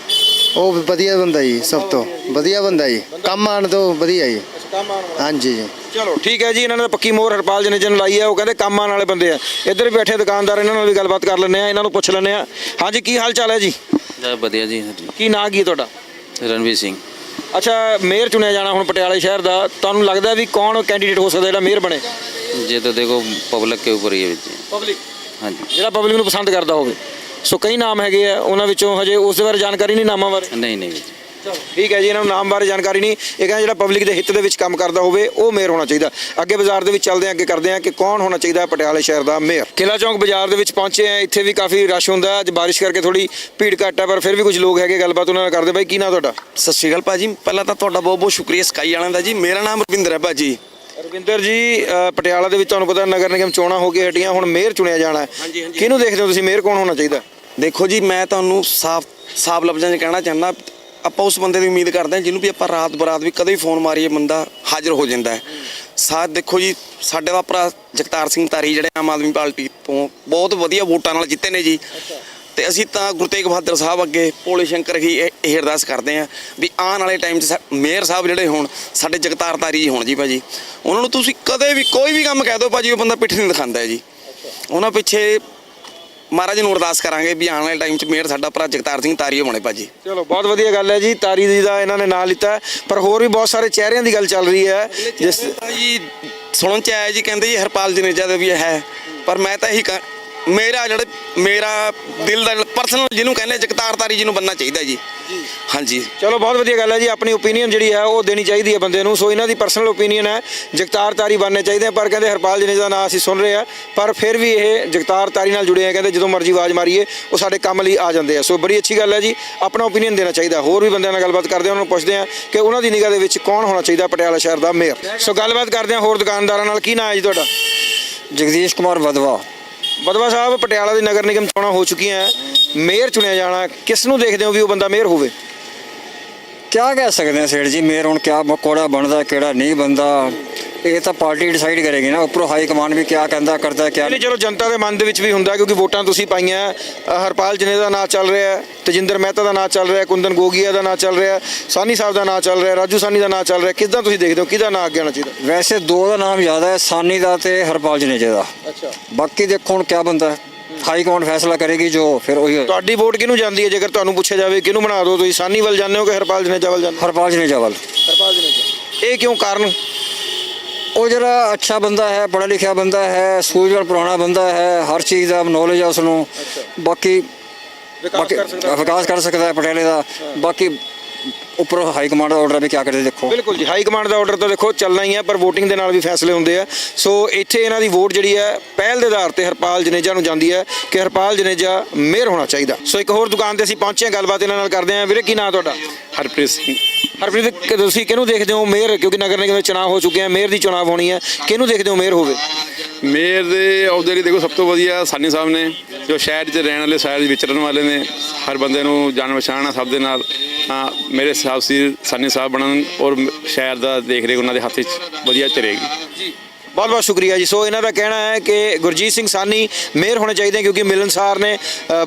ਉਹ ਵਧੀਆ ਬੰਦਾ ਜੀ ਸਭ ਤੋਂ। ਵਧੀਆ ਬੰਦਾ ਜੀ। ਕੰਮ ਆਣ ਤੋਂ ਵਧੀਆ ਜੀ। ਹਾਂਜੀ ਜੀ। ਚਲੋ ਠੀਕ ਹੈ ਜੀ ਇਹਨਾਂ ਨੇ ਤਾਂ ਪੱਕੀ ਮੋਹਰ ਹਰਪਾਲ ਜਨੇਜੇ ਨੂੰ ਲਾਈ ਹੈ ਉਹ ਕਹਿੰਦੇ ਕੰਮ ਆਉਣ ਵਾਲੇ ਬੰਦੇ ਆ ਇੱਧਰ ਵੀ ਬੈਠੇ ਦੁਕਾਨਦਾਰ ਇਹਨਾਂ ਨਾਲ ਵੀ ਗੱਲਬਾਤ ਕਰ ਲੈਂਦੇ ਆ ਇਹਨਾਂ ਨੂੰ ਪੁੱਛ ਲੈਂਦੇ ਆ ਹਾਂਜੀ ਕੀ ਹਾਲ ਚਾਲ ਹੈ ਜੀ ਜੀ ਵਧੀਆ ਜੀ ਹਾਂਜੀ ਕੀ ਨਾਂ ਕੀ ਹੈ ਤੁਹਾਡਾ ਰਣਵੀਰ ਸਿੰਘ ਅੱਛਾ ਮੇਅਰ ਚੁਣਿਆ ਜਾਣਾ ਹੁਣ ਪਟਿਆਲੇ ਸ਼ਹਿਰ ਦਾ ਤੁਹਾਨੂੰ ਲੱਗਦਾ ਵੀ ਕੌਣ ਕੈਂਡੀਡੇਟ ਹੋ ਸਕਦਾ ਜਿਹੜਾ ਮੇਅਰ ਬਣੇ ये तो देखो पब्लिक के ऊपर ही है जी ਪਬਲਿਕ हाँ जी ਜਿਹੜਾ ਪਬਲਿਕ ਨੂੰ ਪਸੰਦ ਕਰਦਾ ਹੋਵੇ ਸੋ ਕਈ ਨਾਮ ਹੈਗੇ ਆ ਉਹਨਾਂ ਵਿੱਚੋਂ ਹਜੇ ਉਸ ਦੇ ਬਾਰੇ ਜਾਣਕਾਰੀ ਨਹੀਂ ਨਾਮਾਂ ਬਾਰੇ नहीं नहीं जी ਠੀਕ ਹੈ ਜੀ ਇਹਨਾਂ ਨੂੰ ਨਾਮ ਬਾਰੇ ਜਾਣਕਾਰੀ ਨਹੀਂ। ਇਹ ਕਹਿੰਦਾ ਜਿਹੜਾ ਪਬਲਿਕ ਦੇ ਹਿੱਤ ਦੇ ਵਿੱਚ ਕੰਮ ਕਰਦਾ ਹੋਵੇ ਉਹ ਮੇਅਰ ਹੋਣਾ ਚਾਹੀਦਾ। ਅੱਗੇ ਬਾਜ਼ਾਰ ਦੇ ਵਿੱਚ ਚੱਲਦੇ ਹਾਂ ਅੱਗੇ ਕਰਦੇ ਹਾਂ ਕਿ ਕੌਣ ਹੋਣਾ ਚਾਹੀਦਾ ਪਟਿਆਲੇ ਸ਼ਹਿਰ ਦਾ ਮੇਅਰ ਕਿਲਾ ਚੌਂਕ ਬਾਜ਼ਾਰ ਦੇ ਵਿੱਚ ਪਹੁੰਚੇ ਆ ਇੱਥੇ ਵੀ ਕਾਫੀ ਰਸ਼ ਹੁੰਦਾ ਅੱਜ ਬਾਰਿਸ਼ ਕਰਕੇ ਥੋੜੀ ਭੀੜ ਘੱਟ ਹੈ ਪਰ ਫਿਰ ਵੀ ਕੁਝ ਲੋਕ ਹੈਗੇ ਗੱਲਬਾਤ ਉਹਨਾਂ ਨਾਲ ਕਰਦੇ। ਬਾਈ ਕੀ ਨਾਂ ਤੁਹਾਡਾ? ਸਤਿ ਸ਼੍ਰੀ ਅਕਾਲ ਭਾਜੀ। ਪਹਿਲਾਂ ਤਾਂ ਤੁਹਾਡਾ ਬਹੁਤ ਬਹੁਤ ਸ਼ੁਕਰੀਆ ਸਕਾਈ ਵਾਲਿਆਂ ਦਾ ਜੀ। ਮੇਰਾ ਨਾਮ ਰਵਿੰਦਰ ਹੈ ਭਾਜੀ। ਰਵਿੰਦਰ ਜੀ ਪਟਿਆਲਾ ਦੇ ਵਿੱਚ ਤੁਹਾਨੂੰ ਪਤਾ ਨਗਰ ਨਿਗਮ ਚੋਣਾਂ ਹੋ ਕੇ ਹਟੀਆਂ ਹੁਣ ਮੇਅਰ ਚੁਣਿਆ ਜਾਣਾ। ਕਿਹਨੂੰ ਦੇਖਦੇ ਹੋ ਤੁਸੀਂ? ਮੇਅਰ ਕੌਣ ਹੋਣਾ ਚਾਹੀਦਾ? ਦੇਖੋ ਜੀ ਮੈਂ ਤੁਹਾਨੂੰ ਸਾਫ਼ ਸਾਫ਼ ਲਫ਼ਜ਼ਾਂ 'ਚ ਕਹਿਣਾ ਚਾਹੁੰਦਾ ਆਪਾਂ ਉਸ ਬੰਦੇ ਦੀ ਉਮੀਦ ਕਰਦੇ ਹਾਂ ਜਿਹਨੂੰ ਵੀ ਆਪਾਂ ਰਾਤ ਬਰਾਤ ਵੀ ਕਦੇ ਵੀ ਫੋਨ ਮਾਰੀਏ ਬੰਦਾ ਹਾਜ਼ਰ ਹੋ ਜਾਂਦਾ ਹੈ। ਸਾਥ ਦੇਖੋ ਜੀ ਸਾਡੇ ਦਾ ਭਰਾ ਜਗਤਾਰ ਸਿੰਘ ਤਾਰੀ ਜਿਹੜੇ ਆਮ ਆਦਮੀ ਪਾਰਟੀ ਤੋਂ ਬਹੁਤ ਵਧੀਆ ਵੋਟਾਂ ਨਾਲ ਜਿੱਤੇ ਨੇ ਜੀ। ਤੇ ਅਸੀਂ ਤਾਂ ਗੁਰੂ ਤੇਗ ਬਹਾਦਰ ਸਾਹਿਬ ਅੱਗੇ ਭੋਲੇ ਸ਼ੰਕਰ ਹੀ ਇਹ ਅਰਦਾਸ ਕਰਦੇ ਹਾਂ ਵੀ ਆਉਣ ਵਾਲੇ ਟਾਈਮ 'ਚ ਮੇਅਰ ਸਾਹਿਬ ਜਿਹੜੇ ਹੋਣ ਸਾਡੇ ਜਗਤਾਰ ਤਾਰੀ ਜੀ ਹੋਣ ਜੀ ਭਾਜੀ ਉਹਨਾਂ ਨੂੰ ਤੁਸੀਂ ਕਦੇ ਵੀ ਕੋਈ ਵੀ ਕੰਮ ਕਹਿ ਦਿਓ ਭਾਜੀ ਉਹ ਬੰਦਾ ਪਿੱਠ ਨਹੀਂ ਦਿਖਾਉਂਦਾ ਜੀ। ਉਹਨਾਂ ਪਿੱਛੇ ਮਹਾਰਾਜ ਨੂੰ ਅਰਦਾਸ ਕਰਾਂਗੇ ਵੀ ਆਉਣ ਵਾਲੇ ਟਾਈਮ 'ਚ ਮੇਅਰ ਸਾਡਾ ਭਰਾ ਜਗਤਾਰ ਸਿੰਘ ਤਾਰੀਓ ਬਣੇ ਭਾਜੀ। ਚਲੋ ਬਹੁਤ ਵਧੀਆ ਗੱਲ ਹੈ ਜੀ ਤਾਰੀ ਜੀ ਦਾ ਇਹਨਾਂ ਨੇ ਨਾਂ ਲਿੱਤਾ ਪਰ ਹੋਰ ਵੀ ਬਹੁਤ ਸਾਰੇ ਚਿਹਰਿਆਂ ਦੀ ਗੱਲ ਚੱਲ ਰਹੀ ਹੈ ਜਿਸ ਜੀ ਸੁਣਨ ਚ ਆਇਆ ਜੀ ਕਹਿੰਦੇ ਜੀ ਹਰਪਾਲ ਜਨੇਜਾ ਦਾ ਵੀ ਹੈ ਪਰ ਮੈਂ ਤਾਂ ਇਹੀ ਮੇਰਾ ਜਿਹੜੇ ਮੇਰਾ ਦਿਲ ਦਾ ਪਰਸਨਲ ਜਿਹਨੂੰ ਕਹਿੰਦੇ ਜਗਤਾਰ ਤਾਰੀ ਜੀ ਨੂੰ ਬੰਨਣਾ ਚਾਹੀਦਾ ਜੀ। ਹਾਂਜੀ। ਚਲੋ ਬਹੁਤ ਵਧੀਆ ਗੱਲ ਹੈ ਜੀ ਆਪਣੀ ਓਪੀਨੀਅਨ ਜਿਹੜੀ ਹੈ ਉਹ ਦੇਣੀ ਚਾਹੀਦੀ ਹੈ ਬੰਦੇ ਨੂੰ। ਸੋ ਇਹਨਾਂ ਦੀ ਪਰਸਨਲ ਓਪੀਨੀਅਨ ਹੈ ਜਗਤਾਰ ਤਾਰੀ ਬਣਨੇ ਚਾਹੀਦੇ ਆ ਪਰ ਕਹਿੰਦੇ ਹਰਪਾਲ ਜਨੇਜਾ ਦਾ ਨਾਂ ਅਸੀਂ ਸੁਣ ਰਹੇ ਆ ਪਰ ਫਿਰ ਵੀ ਇਹ ਜਗਤਾਰ ਤਾਰੀ ਨਾਲ ਜੁੜੇ ਆ ਕਹਿੰਦੇ ਜਦੋਂ ਮਰਜ਼ੀ ਆਵਾਜ਼ ਮਾਰੀਏ ਉਹ ਸਾਡੇ ਕੰਮ ਲਈ ਆ ਜਾਂਦੇ ਆ। ਸੋ ਬੜੀ ਅੱਛੀ ਗੱਲ ਹੈ ਜੀ ਆਪਣਾ ਓਪੀਨੀਅਨ ਦੇਣਾ ਚਾਹੀਦਾ। ਹੋਰ ਵੀ ਬੰਦਿਆਂ ਨਾਲ ਗੱਲਬਾਤ ਕਰਦੇ ਆ ਉਹਨਾਂ ਨੂੰ ਪੁੱਛਦੇ ਆ ਕਿ ਉਹਨਾਂ ਦੀ ਨਿਗਾਹ ਦੇ ਵਿੱਚ ਕੌਣ ਹੋਣਾ ਚਾਹੀਦਾ ਪਟਿਆਲਾ ਸ਼ਹਿਰ ਦਾ ਮੇਅਰ। ਸੋ ਗੱਲਬਾਤ ਕਰਦੇ ਆ ਹੋਰ ਦੁਕਾਨਦਾਰਾਂ ਨਾਲ। ਕੀ ਨਾਂ ਹੈ ਜੀ ਤੁਹਾਡਾ? ਜਗਦੀਸ਼ ਕੁਮਾਰ ਬਦਵਾ ਬਦਵਾ ਸਾਹਿਬ, ਪਟਿਆਲਾ ਦੀ ਨਗਰ ਨਿਗਮ ਚੋਣਾਂ ਹੋ ਚੁੱਕੀਆਂ ਮੇਅਰ ਚੁਣਿਆ ਜਾਣਾ ਕਿਸ ਨੂੰ ਦੇਖਦੇ ਹੋ ਵੀ ਉਹ ਬੰਦਾ ਮੇਅਰ ਹੋਵੇ? ਕਿਆ ਕਹਿ ਸਕਦੇ ਹਾਂ ਸੇਠ ਜੀ? ਮੇਰ ਹੁਣ ਕਿਆ ਮਕੌੜਾ ਬਣਦਾ ਕਿਹੜਾ ਨਹੀਂ ਬਣਦਾ? ਇਹ ਤਾਂ ਪਾਰਟੀ ਡਿਸਾਈਡ ਕਰੇਗੀ ਨਾ ਉੱਪਰੋਂ ਹਾਈ ਕਮਾਂਡ ਵੀ ਕਿਆ ਕਹਿੰਦਾ ਕਰਦਾ ਕਿਆ ਨਹੀਂ ਚਲੋ ਜਨਤਾ ਦੇ ਮਨ ਦੇ ਵਿੱਚ ਵੀ ਹੁੰਦਾ ਕਿਉਂਕਿ ਵੋਟਾਂ ਤੁਸੀਂ ਪਾਈਆਂ। ਹਰਪਾਲ ਜਨੇ ਦਾ ਨਾਂ ਚੱਲ ਰਿਹਾ ਤਜਿੰਦਰ ਮਹਿਤਾ ਦਾ ਨਾਂ ਚੱਲ ਰਿਹਾ ਕੁੰਦਨ ਗੋਗੀਆ ਦਾ ਨਾਂ ਚੱਲ ਰਿਹਾ ਸਾਨੀ ਸਾਹਿਬ ਦਾ ਨਾਂ ਚੱਲ ਰਿਹਾ ਰਾਜੂ ਸਾਨੀ ਦਾ ਨਾਂ ਚੱਲ ਰਿਹਾ। ਕਿੱਦਾਂ ਤੁਸੀਂ ਦੇਖਦੇ ਹੋ ਕਿਹਦਾ ਨਾਂ ਅੱਗੇ ਆਉਣਾ ਚਾਹੀਦਾ? ਵੈਸੇ ਦੋ ਦਾ ਨਾਮ ਜ਼ਿਆਦਾ ਹੈ ਸਾਨੀ ਦਾ ਤੇ ਹਰਪਾਲ ਜਨੇਜੇ ਦਾ। ਅੱਛਾ। ਬਾਕੀ ਦੇਖੋ ਹੁਣ ਕਿਆ ਬੰਦਾ ਹਾਈ ਕਮਾਂਡ ਫੈਸਲਾ ਕਰੇਗੀ ਜੋ ਫਿਰ ਉਹੀ ਹੋਏਗਾ। ਤੁਹਾਡੀ ਵੋਟ ਕਿਹਨੂੰ ਜਾਂਦੀ ਹੈ? ਜੇਕਰ ਤੁਹਾਨੂੰ ਪੁੱਛਿਆ ਜਾਵੇ ਕਿਹਨੂੰ ਬਣਾ ਦਿਓ ਤੁਸੀਂ? ਸਾਨੀ ਵੱਲ ਜਾਂਦੇ ਹੋ ਕਿ ਹਰਪਾਲ ਜਨੇਜਾ ਵੱਲ ਜਾਂਦੇ? ਹੋ ਹਰਪਾਲ ਜਨੇਜਾ ਵੱਲ ਹਰਪਾਲ ਜਨੇਜਾ ਇਹ ਕਿਉਂ ਕਾਰਨ? ਉਹ ਜਿਹੜਾ ਅੱਛਾ ਬੰਦਾ ਹੈ ਪੜ੍ਹਾ ਲਿਖਿਆ ਬੰਦਾ ਹੈ ਸੂਝਵਾਨ ਪੁਰਾਣਾ ਬੰਦਾ ਹੈ ਹਰ ਚੀਜ਼ ਦਾ ਨੌਲੇਜ ਹੈ ਉਸ ਨੂੰ ਬਾਕੀ ਵਿਕਾਸ ਬਾਕੀ ਕਰ ਸਕਦਾ। ਵਿਕਾਸ ਕਰ ਸਕਦਾ ਹੈ ਪਟਿਆਲੇ ਦਾ। ਬਾਕੀ ਉੱਪਰੋਂ ਹਾਈ ਕਮਾਂਡ ਦਾ ਆਰਡਰ ਵੀ ਕਿਆ ਕਰਦੇ ਦੇਖੋ। ਬਿਲਕੁਲ ਜੀ ਹਾਈ ਕਮਾਂਡ ਦਾ ਆਰਡਰ ਤਾਂ ਦੇਖੋ ਚੱਲਣਾ ਹੀ ਹੈ ਪਰ VOTING ਦੇ ਨਾਲ ਵੀ ਫੈਸਲੇ ਹੁੰਦੇ ਆ। ਸੋ ਇੱਥੇ ਇਹਨਾਂ ਦੀ ਵੋਟ ਜਿਹੜੀ ਹੈ ਪਹਿਲ ਦੇ ਆਧਾਰ ਤੇ ਹਰਪਾਲ ਜਨੇਜਾ ਨੂੰ ਜਾਂਦੀ ਹੈ ਕਿ ਹਰਪਾਲ ਜਨੇਜਾ ਮੇਅਰ ਹੋਣਾ ਚਾਹੀਦਾ। ਸੋ ਇੱਕ ਹੋਰ ਦੁਕਾਨ ਤੇ ਅਸੀਂ ਪਹੁੰਚੇ ਹਾਂ ਗੱਲਬਾਤ ਇਹਨਾਂ ਨਾਲ ਕਰਦੇ ਹਾਂ। ਵੀਰੇ ਕੀ ਨਾਂ ਤੁਹਾਡਾ? ਹਰਪ੍ਰੀਤ ਸਿੰਘ। ਹਰਪ੍ਰੀਤ, ਕਿ, ਤੁਸੀਂ ਕਿਹਨੂੰ ਦੇਖਦੇ ਹੋ ਮੇਅਰ? ਕਿਉਂਕਿ ਨਗਰ ਨਿਗਮ ਦੇ ਚੁਣਾਵ ਹੋ ਚੁੱਕੇ ਆ, ਮੇਅਰ ਦੀ ਚੁਣਾਵ ਹੋਣੀ ਹੈ। ਕਿਹਨੂੰ ਦੇਖਦੇ ਹੋ ਮੇਅਰ ਹੋਵੇ? ਮੇਅਰ ਦੇ ਅਹੁਦੇ ਲਈ ਦੇਖੋ, ਸਭ ਤੋਂ ਵਧੀਆ ਸਾਨੀ ਸਾਹਿਬ ਨੇ, ਜੋ ਸ਼ਹਿਰ 'ਚ ਰਹਿਣ ਵਾਲੇ, ਸ਼ਹਿਰ 'ਚ ਵਿਚਰਨ ਵਾਲੇ ਨੇ, ਹਰ ਬੰਦੇ ਨੂੰ ਜਾਣ ਪਛਾਣ ਆ ਸਭ ਦੇ ਨਾਲ। ਤਾਂ ਮੇਰੇ ਹਿਸਾਬ ਸੀ ਸਾਨੀ ਸਾਹਿਬ ਬਣਨ ਔਰ ਮ- ਸ਼ਹਿਰ ਦਾ ਦੇਖ ਰੇਖ ਉਹਨਾਂ ਦੇ ਹੱਥ 'ਚ ਵਧੀਆ ਚਲੇਗੀ। ਬਹੁਤ ਬਹੁਤ ਸ਼ੁਕਰੀਆ ਜੀ। ਸੋ ਇਹਨਾਂ ਦਾ ਕਹਿਣਾ ਹੈ ਕਿ ਗੁਰਜੀਤ ਸਿੰਘ ਸਾਨੀ ਮੇਅਰ ਹੋਣੇ ਚਾਹੀਦੇ ਆ ਕਿਉਂਕਿ ਮਿਲਨਸਾਰ ਨੇ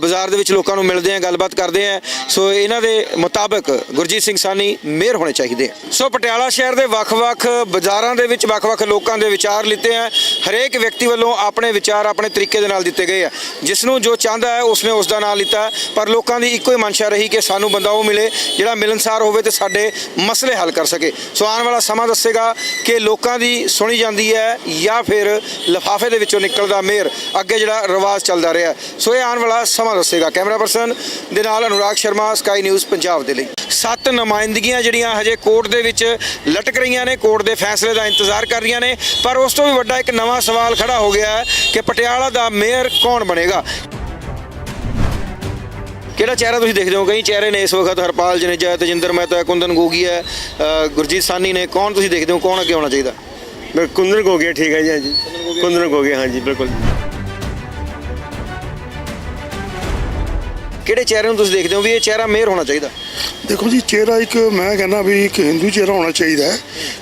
ਬਾਜ਼ਾਰ ਦੇ ਵਿੱਚ ਲੋਕਾਂ ਨੂੰ ਮਿਲਦੇ ਆ, ਗੱਲਬਾਤ ਕਰਦੇ ਆ। ਸੋ ਇਹਨਾਂ ਦੇ ਮੁਤਾਬਕ ਗੁਰਜੀਤ ਸਿੰਘ ਸਾਨੀ ਮੇਅਰ ਹੋਣੇ ਚਾਹੀਦੇ ਆ। ਸੋ ਪਟਿਆਲਾ ਸ਼ਹਿਰ ਦੇ ਵੱਖ-ਵੱਖ ਬਾਜ਼ਾਰਾਂ ਦੇ ਵਿੱਚ ਵੱਖ-ਵੱਖ ਲੋਕਾਂ ਦੇ ਵਿਚਾਰ ਲਿੱਤੇ ਆ। ਹਰੇਕ ਵਿਅਕਤੀ ਵੱਲੋਂ ਆਪਣੇ ਵਿਚਾਰ ਆਪਣੇ ਤਰੀਕੇ ਦੇ ਨਾਲ ਦਿੱਤੇ ਗਏ ਆ। ਜਿਸ ਨੂੰ ਜੋ ਚਾਹੁੰਦਾ ਹੈ, ਉਸਨੇ ਉਸ ਦਾ ਨਾਂ ਲਿੱਤਾ। ਪਰ ਲੋਕਾਂ ਦੀ ਇੱਕੋ ਹੀ ਮਨਸ਼ਾ ਰਹੀ ਕਿ ਸਾਨੂੰ ਬੰਦਾ ਉਹ ਮਿਲੇ, ਜਿਹੜਾ ਮਿਲਨਸਾਰ ਹੋਵੇ ਤੇ ਸਾਡੇ ਮਸਲੇ ਹੱਲ ਕਰ ਸਕੇ। ਸੋ ਆਉਣ ਵਾਲਾ ਸਮਾਂ ਦੱਸੇਗਾ ਕਿ ਲੋਕਾਂ ਦੀ ਸੁਣੀ ਜਾਂਦੀ ਹੈ ਜਾਂ ਫਿਰ ਲਫਾਫੇ ਦੇ ਵਿੱਚੋਂ ਨਿਕਲਦਾ ਮੇਅਰ। ਅੱਗੇ ਜਿਹੜਾ ਰਿਵਾਜ ਚੱਲਦਾ ਰਿਹਾ। ਸੋ ਇਹ ਆਉਣ ਵਾਲਾ ਸਮਾਂ ਦੱਸੇਗਾ। ਕੈਮਰਾ ਪਰਸਨ ਦੇ ਨਾਲ ਅਨੁਰਾਗ ਸ਼ਰਮਾ ਸਕਾਈ ਨਿਊਜ਼ ਪੰਜਾਬ ਦੇ ਲਈ। ਸੱਤ ਨੁਮਾਇੰਦਗੀਆਂ ਜਿਹੜੀਆਂ ਹਜੇ ਕੋਰਟ ਦੇ ਵਿੱਚ ਲਟਕ ਰਹੀਆਂ ਨੇ ਕੋਰਟ ਦੇ ਫੈਸਲੇ ਦਾ ਇੰਤਜ਼ਾਰ ਕਰ ਰਹੀਆਂ ਨੇ। ਪਰ ਉਸ ਤੋਂ ਵੀ ਵੱਡਾ ਇੱਕ ਨਵਾਂ ਸਵਾਲ ਖੜਾ ਹੋ ਗਿਆ ਹੈ ਕਿ ਪਟਿਆਲਾ ਦਾ ਮੇਅਰ ਕੌਣ ਬਣੇਗਾ? ਕਿਹੜਾ ਚਿਹਰਾ ਤੁਸੀਂ ਦੇਖਦੇ ਹੋ? ਕਈ ਚਿਹਰੇ ਨੇ ਇਸ ਵਕਤ ਹਰਪਾਲ ਜਨੇਜਾ ਹੈ, ਤਜਿੰਦਰ ਮਹਿਤਾ ਹੈ, ਕੁੰਦਨ ਗੋਗੀ ਹੈ ਗੁਰਜੀਤ ਸਾਨੀ ਨੇ। ਕੌਣ ਤੁਸੀਂ ਦੇਖਦੇ ਹੋ? ਕੌਣ ਅੱਗੇ ਹੋਣਾ ਚਾਹੀਦਾ? ਮੈਂ ਕੁੰਦਨ ਗੋਗਿਆ ਠੀਕ ਹੈ ਜੀ ਹਾਂਜੀ ਕੁੰਦਨ ਗੋਗਿਆ। ਹਾਂਜੀ ਬਿਲਕੁਲ। ਕਿਹੜੇ ਚਿਹਰੇ ਨੂੰ ਤੁਸੀਂ ਦੇਖਦੇ ਹੋ ਵੀ ਇਹ ਚਿਹਰਾ ਮੇਅਰ ਹੋਣਾ ਚਾਹੀਦਾ? ਦੇਖੋ ਜੀ ਚਿਹਰਾ ਇੱਕ ਮੈਂ ਕਹਿੰਦਾ ਵੀ ਇੱਕ ਹਿੰਦੂ ਚਿਹਰਾ ਹੋਣਾ ਚਾਹੀਦਾ ਹੈ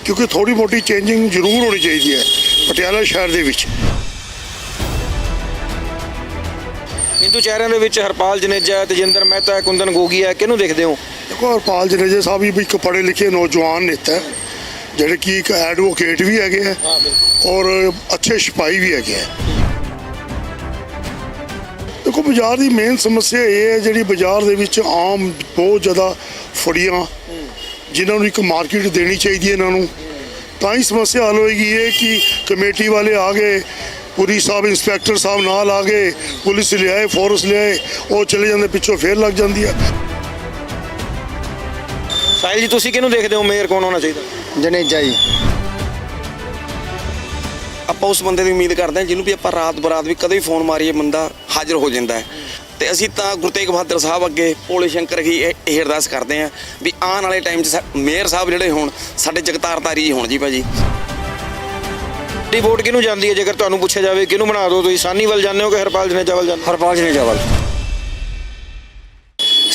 ਕਿਉਂਕਿ ਥੋੜੀ ਮੋਟੀ ਚੇਂਜਿੰਗ ਜ਼ਰੂਰ ਹੋਣੀ ਚਾਹੀਦੀ ਹੈ ਪਟਿਆਲਾ ਸ਼ਹਿਰ ਦੇ ਵਿੱਚ। ਹਿੰਦੂ ਚਿਹਰਿਆਂ ਦੇ ਵਿੱਚ ਹਰਪਾਲ ਜਨੇਜਾ ਤਜਿੰਦਰ ਮਹਿਤਾ ਕੁੰਦਨ ਗੋਗੀ ਹੈ ਕਿਹਨੂੰ ਦੇਖਦੇ ਹੋ? ਦੇਖੋ ਹਰਪਾਲ ਜਨੇਜਾ ਸਾਹਿਬ ਵੀ ਇੱਕ ਪੜ੍ਹੇ ਲਿਖੇ ਨੌਜਵਾਨ ਨੇਤਾ ਹੈ। ਜਿਹੜੇ ਕਿ ਇੱਕ ਐਡਵੋਕੇਟ ਵੀ ਹੈਗੇ ਆ ਔਰ ਅੱਛੇ ਸਿਪਾਹੀ ਵੀ ਹੈਗੇ ਆ। ਦੇਖੋ ਬਾਜ਼ਾਰ ਦੀ ਮੇਨ ਸਮੱਸਿਆ ਇਹ ਹੈ ਜਿਹੜੀ ਬਾਜ਼ਾਰ ਦੇ ਵਿੱਚ ਆਮ ਬਹੁਤ ਜ਼ਿਆਦਾ ਫੜੀਆਂ ਜਿਨ੍ਹਾਂ ਨੂੰ ਇੱਕ ਮਾਰਕੀਟ ਦੇਣੀ ਚਾਹੀਦੀ ਹੈ ਇਹਨਾਂ ਨੂੰ। ਤਾਂ ਹੀ ਸਮੱਸਿਆ ਹੱਲ ਹੋਏਗੀ ਇਹ ਕਿ ਕਮੇਟੀ ਵਾਲੇ ਆ ਗਏ ਪੁਲਿਸ ਸਾਹਿਬ ਇੰਸਪੈਕਟਰ ਸਾਹਿਬ ਨਾਲ ਆ ਗਏ ਪੁਲਿਸ ਲਿਆਏ ਫੋਰਸ ਲਿਆਏ ਉਹ ਚਲੇ ਜਾਂਦੇ ਪਿੱਛੋਂ ਫੇਰ ਲੱਗ ਜਾਂਦੀ ਹੈ। ਸਾਹਿਲ ਜੀ ਤੁਸੀਂ ਕਿਹਨੂੰ ਦੇਖਦੇ ਹੋ? ਮੇਅਰ ਕੌਣ ਹੋਣਾ ਚਾਹੀਦਾ? ਜਨੇਜਾ ਜੀ। ਆਪਾਂ ਉਸ ਬੰਦੇ ਦੀ ਉਮੀਦ ਕਰਦੇ ਹਾਂ ਜਿਹਨੂੰ ਵੀ ਆਪਾਂ ਰਾਤ ਬਰਾਤ ਵੀ ਕਦੇ ਵੀ ਫੋਨ ਮਾਰੀਏ ਬੰਦਾ ਹਾਜ਼ਰ ਹੋ ਜਾਂਦਾ ਹੈ। ਤੇ ਅਸੀਂ ਤਾਂ ਗੁਰੂ ਤੇਗ ਬਹਾਦਰ ਸਾਹਿਬ ਅੱਗੇ ਭੋਲੇ ਸ਼ੰਕਰ ਹੀ ਇਹ ਇਹ ਅਰਦਾਸ ਕਰਦੇ ਹਾਂ ਵੀ ਆਉਣ ਵਾਲੇ ਟਾਈਮ 'ਚ ਸਾ- ਮੇਅਰ ਸਾਹਿਬ ਜਿਹੜੇ ਹੋਣ ਸਾਡੇ ਜਗਤਾਰ ਤਾਰੀ ਜੀ ਹੋਣ ਜੀ ਭਾਜੀ। ਵੱਡੀ ਵੋਟ ਕਿਹਨੂੰ ਜਾਂਦੀ ਹੈ? ਜੇਕਰ ਤੁਹਾਨੂੰ ਪੁੱਛਿਆ ਜਾਵੇ ਕਿਹਨੂੰ ਬਣਾ ਦਿਓ ਤੁਸੀਂ? ਸਾਨੀ ਵੱਲ ਜਾਂਦੇ ਹੋ ਕਿ ਹਰਪਾਲ ਜਨੇਜਾ ਵੱਲ ਜਾਂਦੇ ਹੋ? ਹਰਪਾਲ ਸਿੰਘ ਜਵਲ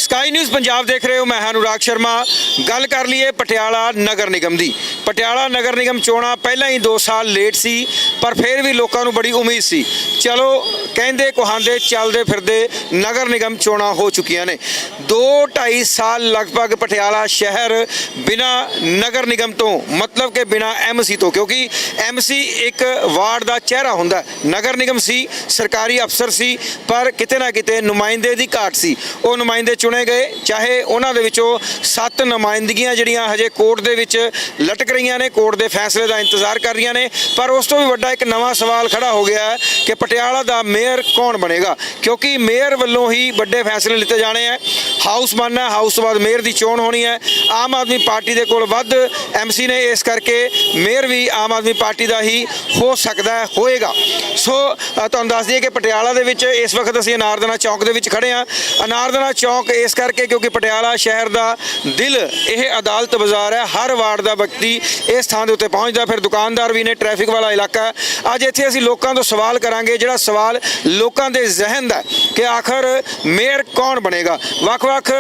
ਸਕਾਈ ਨਿਊਜ਼ ਪੰਜਾਬ ਦੇਖ ਰਹੇ ਹੋ, ਮੈਂ ਹਾਂ ਅਨੁਰਾਗ ਸ਼ਰਮਾ। ਗੱਲ ਕਰ ਲਈਏ ਪਟਿਆਲਾ ਨਗਰ ਨਿਗਮ ਦੀ। ਪਟਿਆਲਾ ਨਗਰ ਨਿਗਮ ਚੋਣਾਂ ਪਹਿਲਾਂ ਹੀ 2 ਸਾਲ ਲੇਟ ਸੀ। ਪਰ ਫਿਰ ਵੀ ਲੋਕਾਂ ਨੂੰ ਬੜੀ ਉਮੀਦ ਸੀ। ਚਲੋ, ਕਹਿੰਦੇ ਕਹਾਂਦੇ, ਚੱਲਦੇ ਫਿਰਦੇ ਨਗਰ ਨਿਗਮ ਚੋਣਾਂ ਹੋ ਚੁੱਕੀਆਂ ਨੇ। 2 2.5 ਸਾਲ ਲਗਭਗ ਪਟਿਆਲਾ ਸ਼ਹਿਰ ਬਿਨਾ ਨਗਰ ਨਿਗਮ ਤੋਂ, ਮਤਲਬ ਕਿ ਬਿਨਾ ਐਮਸੀ ਤੋਂ, ਕਿਉਂਕਿ ਐਮਸੀ ਇੱਕ ਵਾਰਡ ਦਾ ਚਿਹਰਾ ਹੁੰਦਾ। ਨਗਰ ਨਿਗਮ ਸੀ, ਸਰਕਾਰੀ ਅਫਸਰ ਸੀ, ਪਰ ਕਿਤੇ ਨਾ ਕਿਤੇ ਨੁਮਾਇੰਦੇ ਦੀ ਘਾਟ ਸੀ। ਉਹ ਨੁਮਾਇੰਦੇ ਚੁਣੇ ਗਏ, ਚਾਹੇ ਉਹਨਾਂ ਦੇ ਵਿੱਚੋਂ ਸੱਤ ਨੁਮਾਇੰਦਗੀਆਂ ਜਿਹੜੀਆਂ ਹਜੇ ਕੋਰਟ ਦੇ ਵਿੱਚ ਲਟਕ ਰਹੀਆਂ ਨੇ, ਕੋਰਟ ਦੇ ਫੈਸਲੇ ਦਾ ਇੰਤਜ਼ਾਰ ਕਰ ਰਹੀਆਂ ਨੇ, ਪਰ ਉਸ ਤੋਂ ਵੀ ਵੱਡਾ ਇੱਕ ਨਵਾਂ ਸਵਾਲ ਖੜਾ ਹੋ ਗਿਆ ਹੈ ਕਿ ਪਟਿਆਲਾ ਦਾ ਮੇਅਰ ਕੌਣ ਬਣੇਗਾ? ਕਿਉਂਕਿ ਮੇਅਰ ਵੱਲੋਂ ਹੀ ਵੱਡੇ ਫੈਸਲੇ ਲਿੱਤੇ ਜਾਣੇ ਹੈ ਹਾਊਸ ਬਣਨਾ ਹੈ, ਹਾਊਸ ਤੋਂ ਬਾਅਦ ਮੇਅਰ ਦੀ ਚੋਣ ਹੋਣੀ ਹੈ। ਆਮ ਆਦਮੀ ਪਾਰਟੀ ਦੇ ਕੋਲ ਵੱਧ ਐਮਸੀ ਨੇ ਇਸ ਕਰਕੇ ਮੇਅਰ ਵੀ ਆਮ ਆਦਮੀ ਪਾਰਟੀ ਦਾ ਹੀ ਹੋ ਸਕਦਾ ਹੈ ਹੋਏਗਾ। ਸੋ ਤੁਹਾਨੂੰ ਦੱਸ ਦਈਏ ਕਿ ਪਟਿਆਲਾ ਦੇ ਵਿੱਚ ਇਸ ਵਕਤ ਅਸੀਂ ਅਨਾਰਦਨਾ ਚੌਕ ਦੇ ਵਿੱਚ ਖੜੇ ਹਾਂ। ਅਨਾਰਦਨਾ ਚੌਕ ਇਸ ਕਰਕੇ ਕਿਉਂਕਿ ਪਟਿਆਲਾ ਸ਼ਹਿਰ ਦਾ ਦਿਲ ਇਹ ਅਦਾਲਤ ਬਾਜ਼ਾਰ ਹੈ। ਹਰ ਵਾਰਡ ਦਾ ਵਿਅਕਤੀ ਇਸ ਥਾਂ ਦੇ ਉੱਤੇ ਪਹੁੰਚਦਾ ਫਿਰ ਦੁਕਾਨਦਾਰ ਵੀ ਨੇ ਟ੍ਰੈਫਿਕ ਵਾਲਾ ਇਲਾਕਾ ਅੱਜ ਇੱਥੇ ਅਸੀਂ ਲੋਕਾਂ ਤੋਂ ਸਵਾਲ ਕਰਾਂਗੇ, ਜਿਹੜਾ ਸਵਾਲ ਲੋਕਾਂ ਦੇ ਜ਼ਿਹਨ ਦਾ ਕਿ ਆਖਰ ਮੇਅਰ ਕੌਣ ਬਣੇਗਾ? ਵੱਖ-ਵੱਖ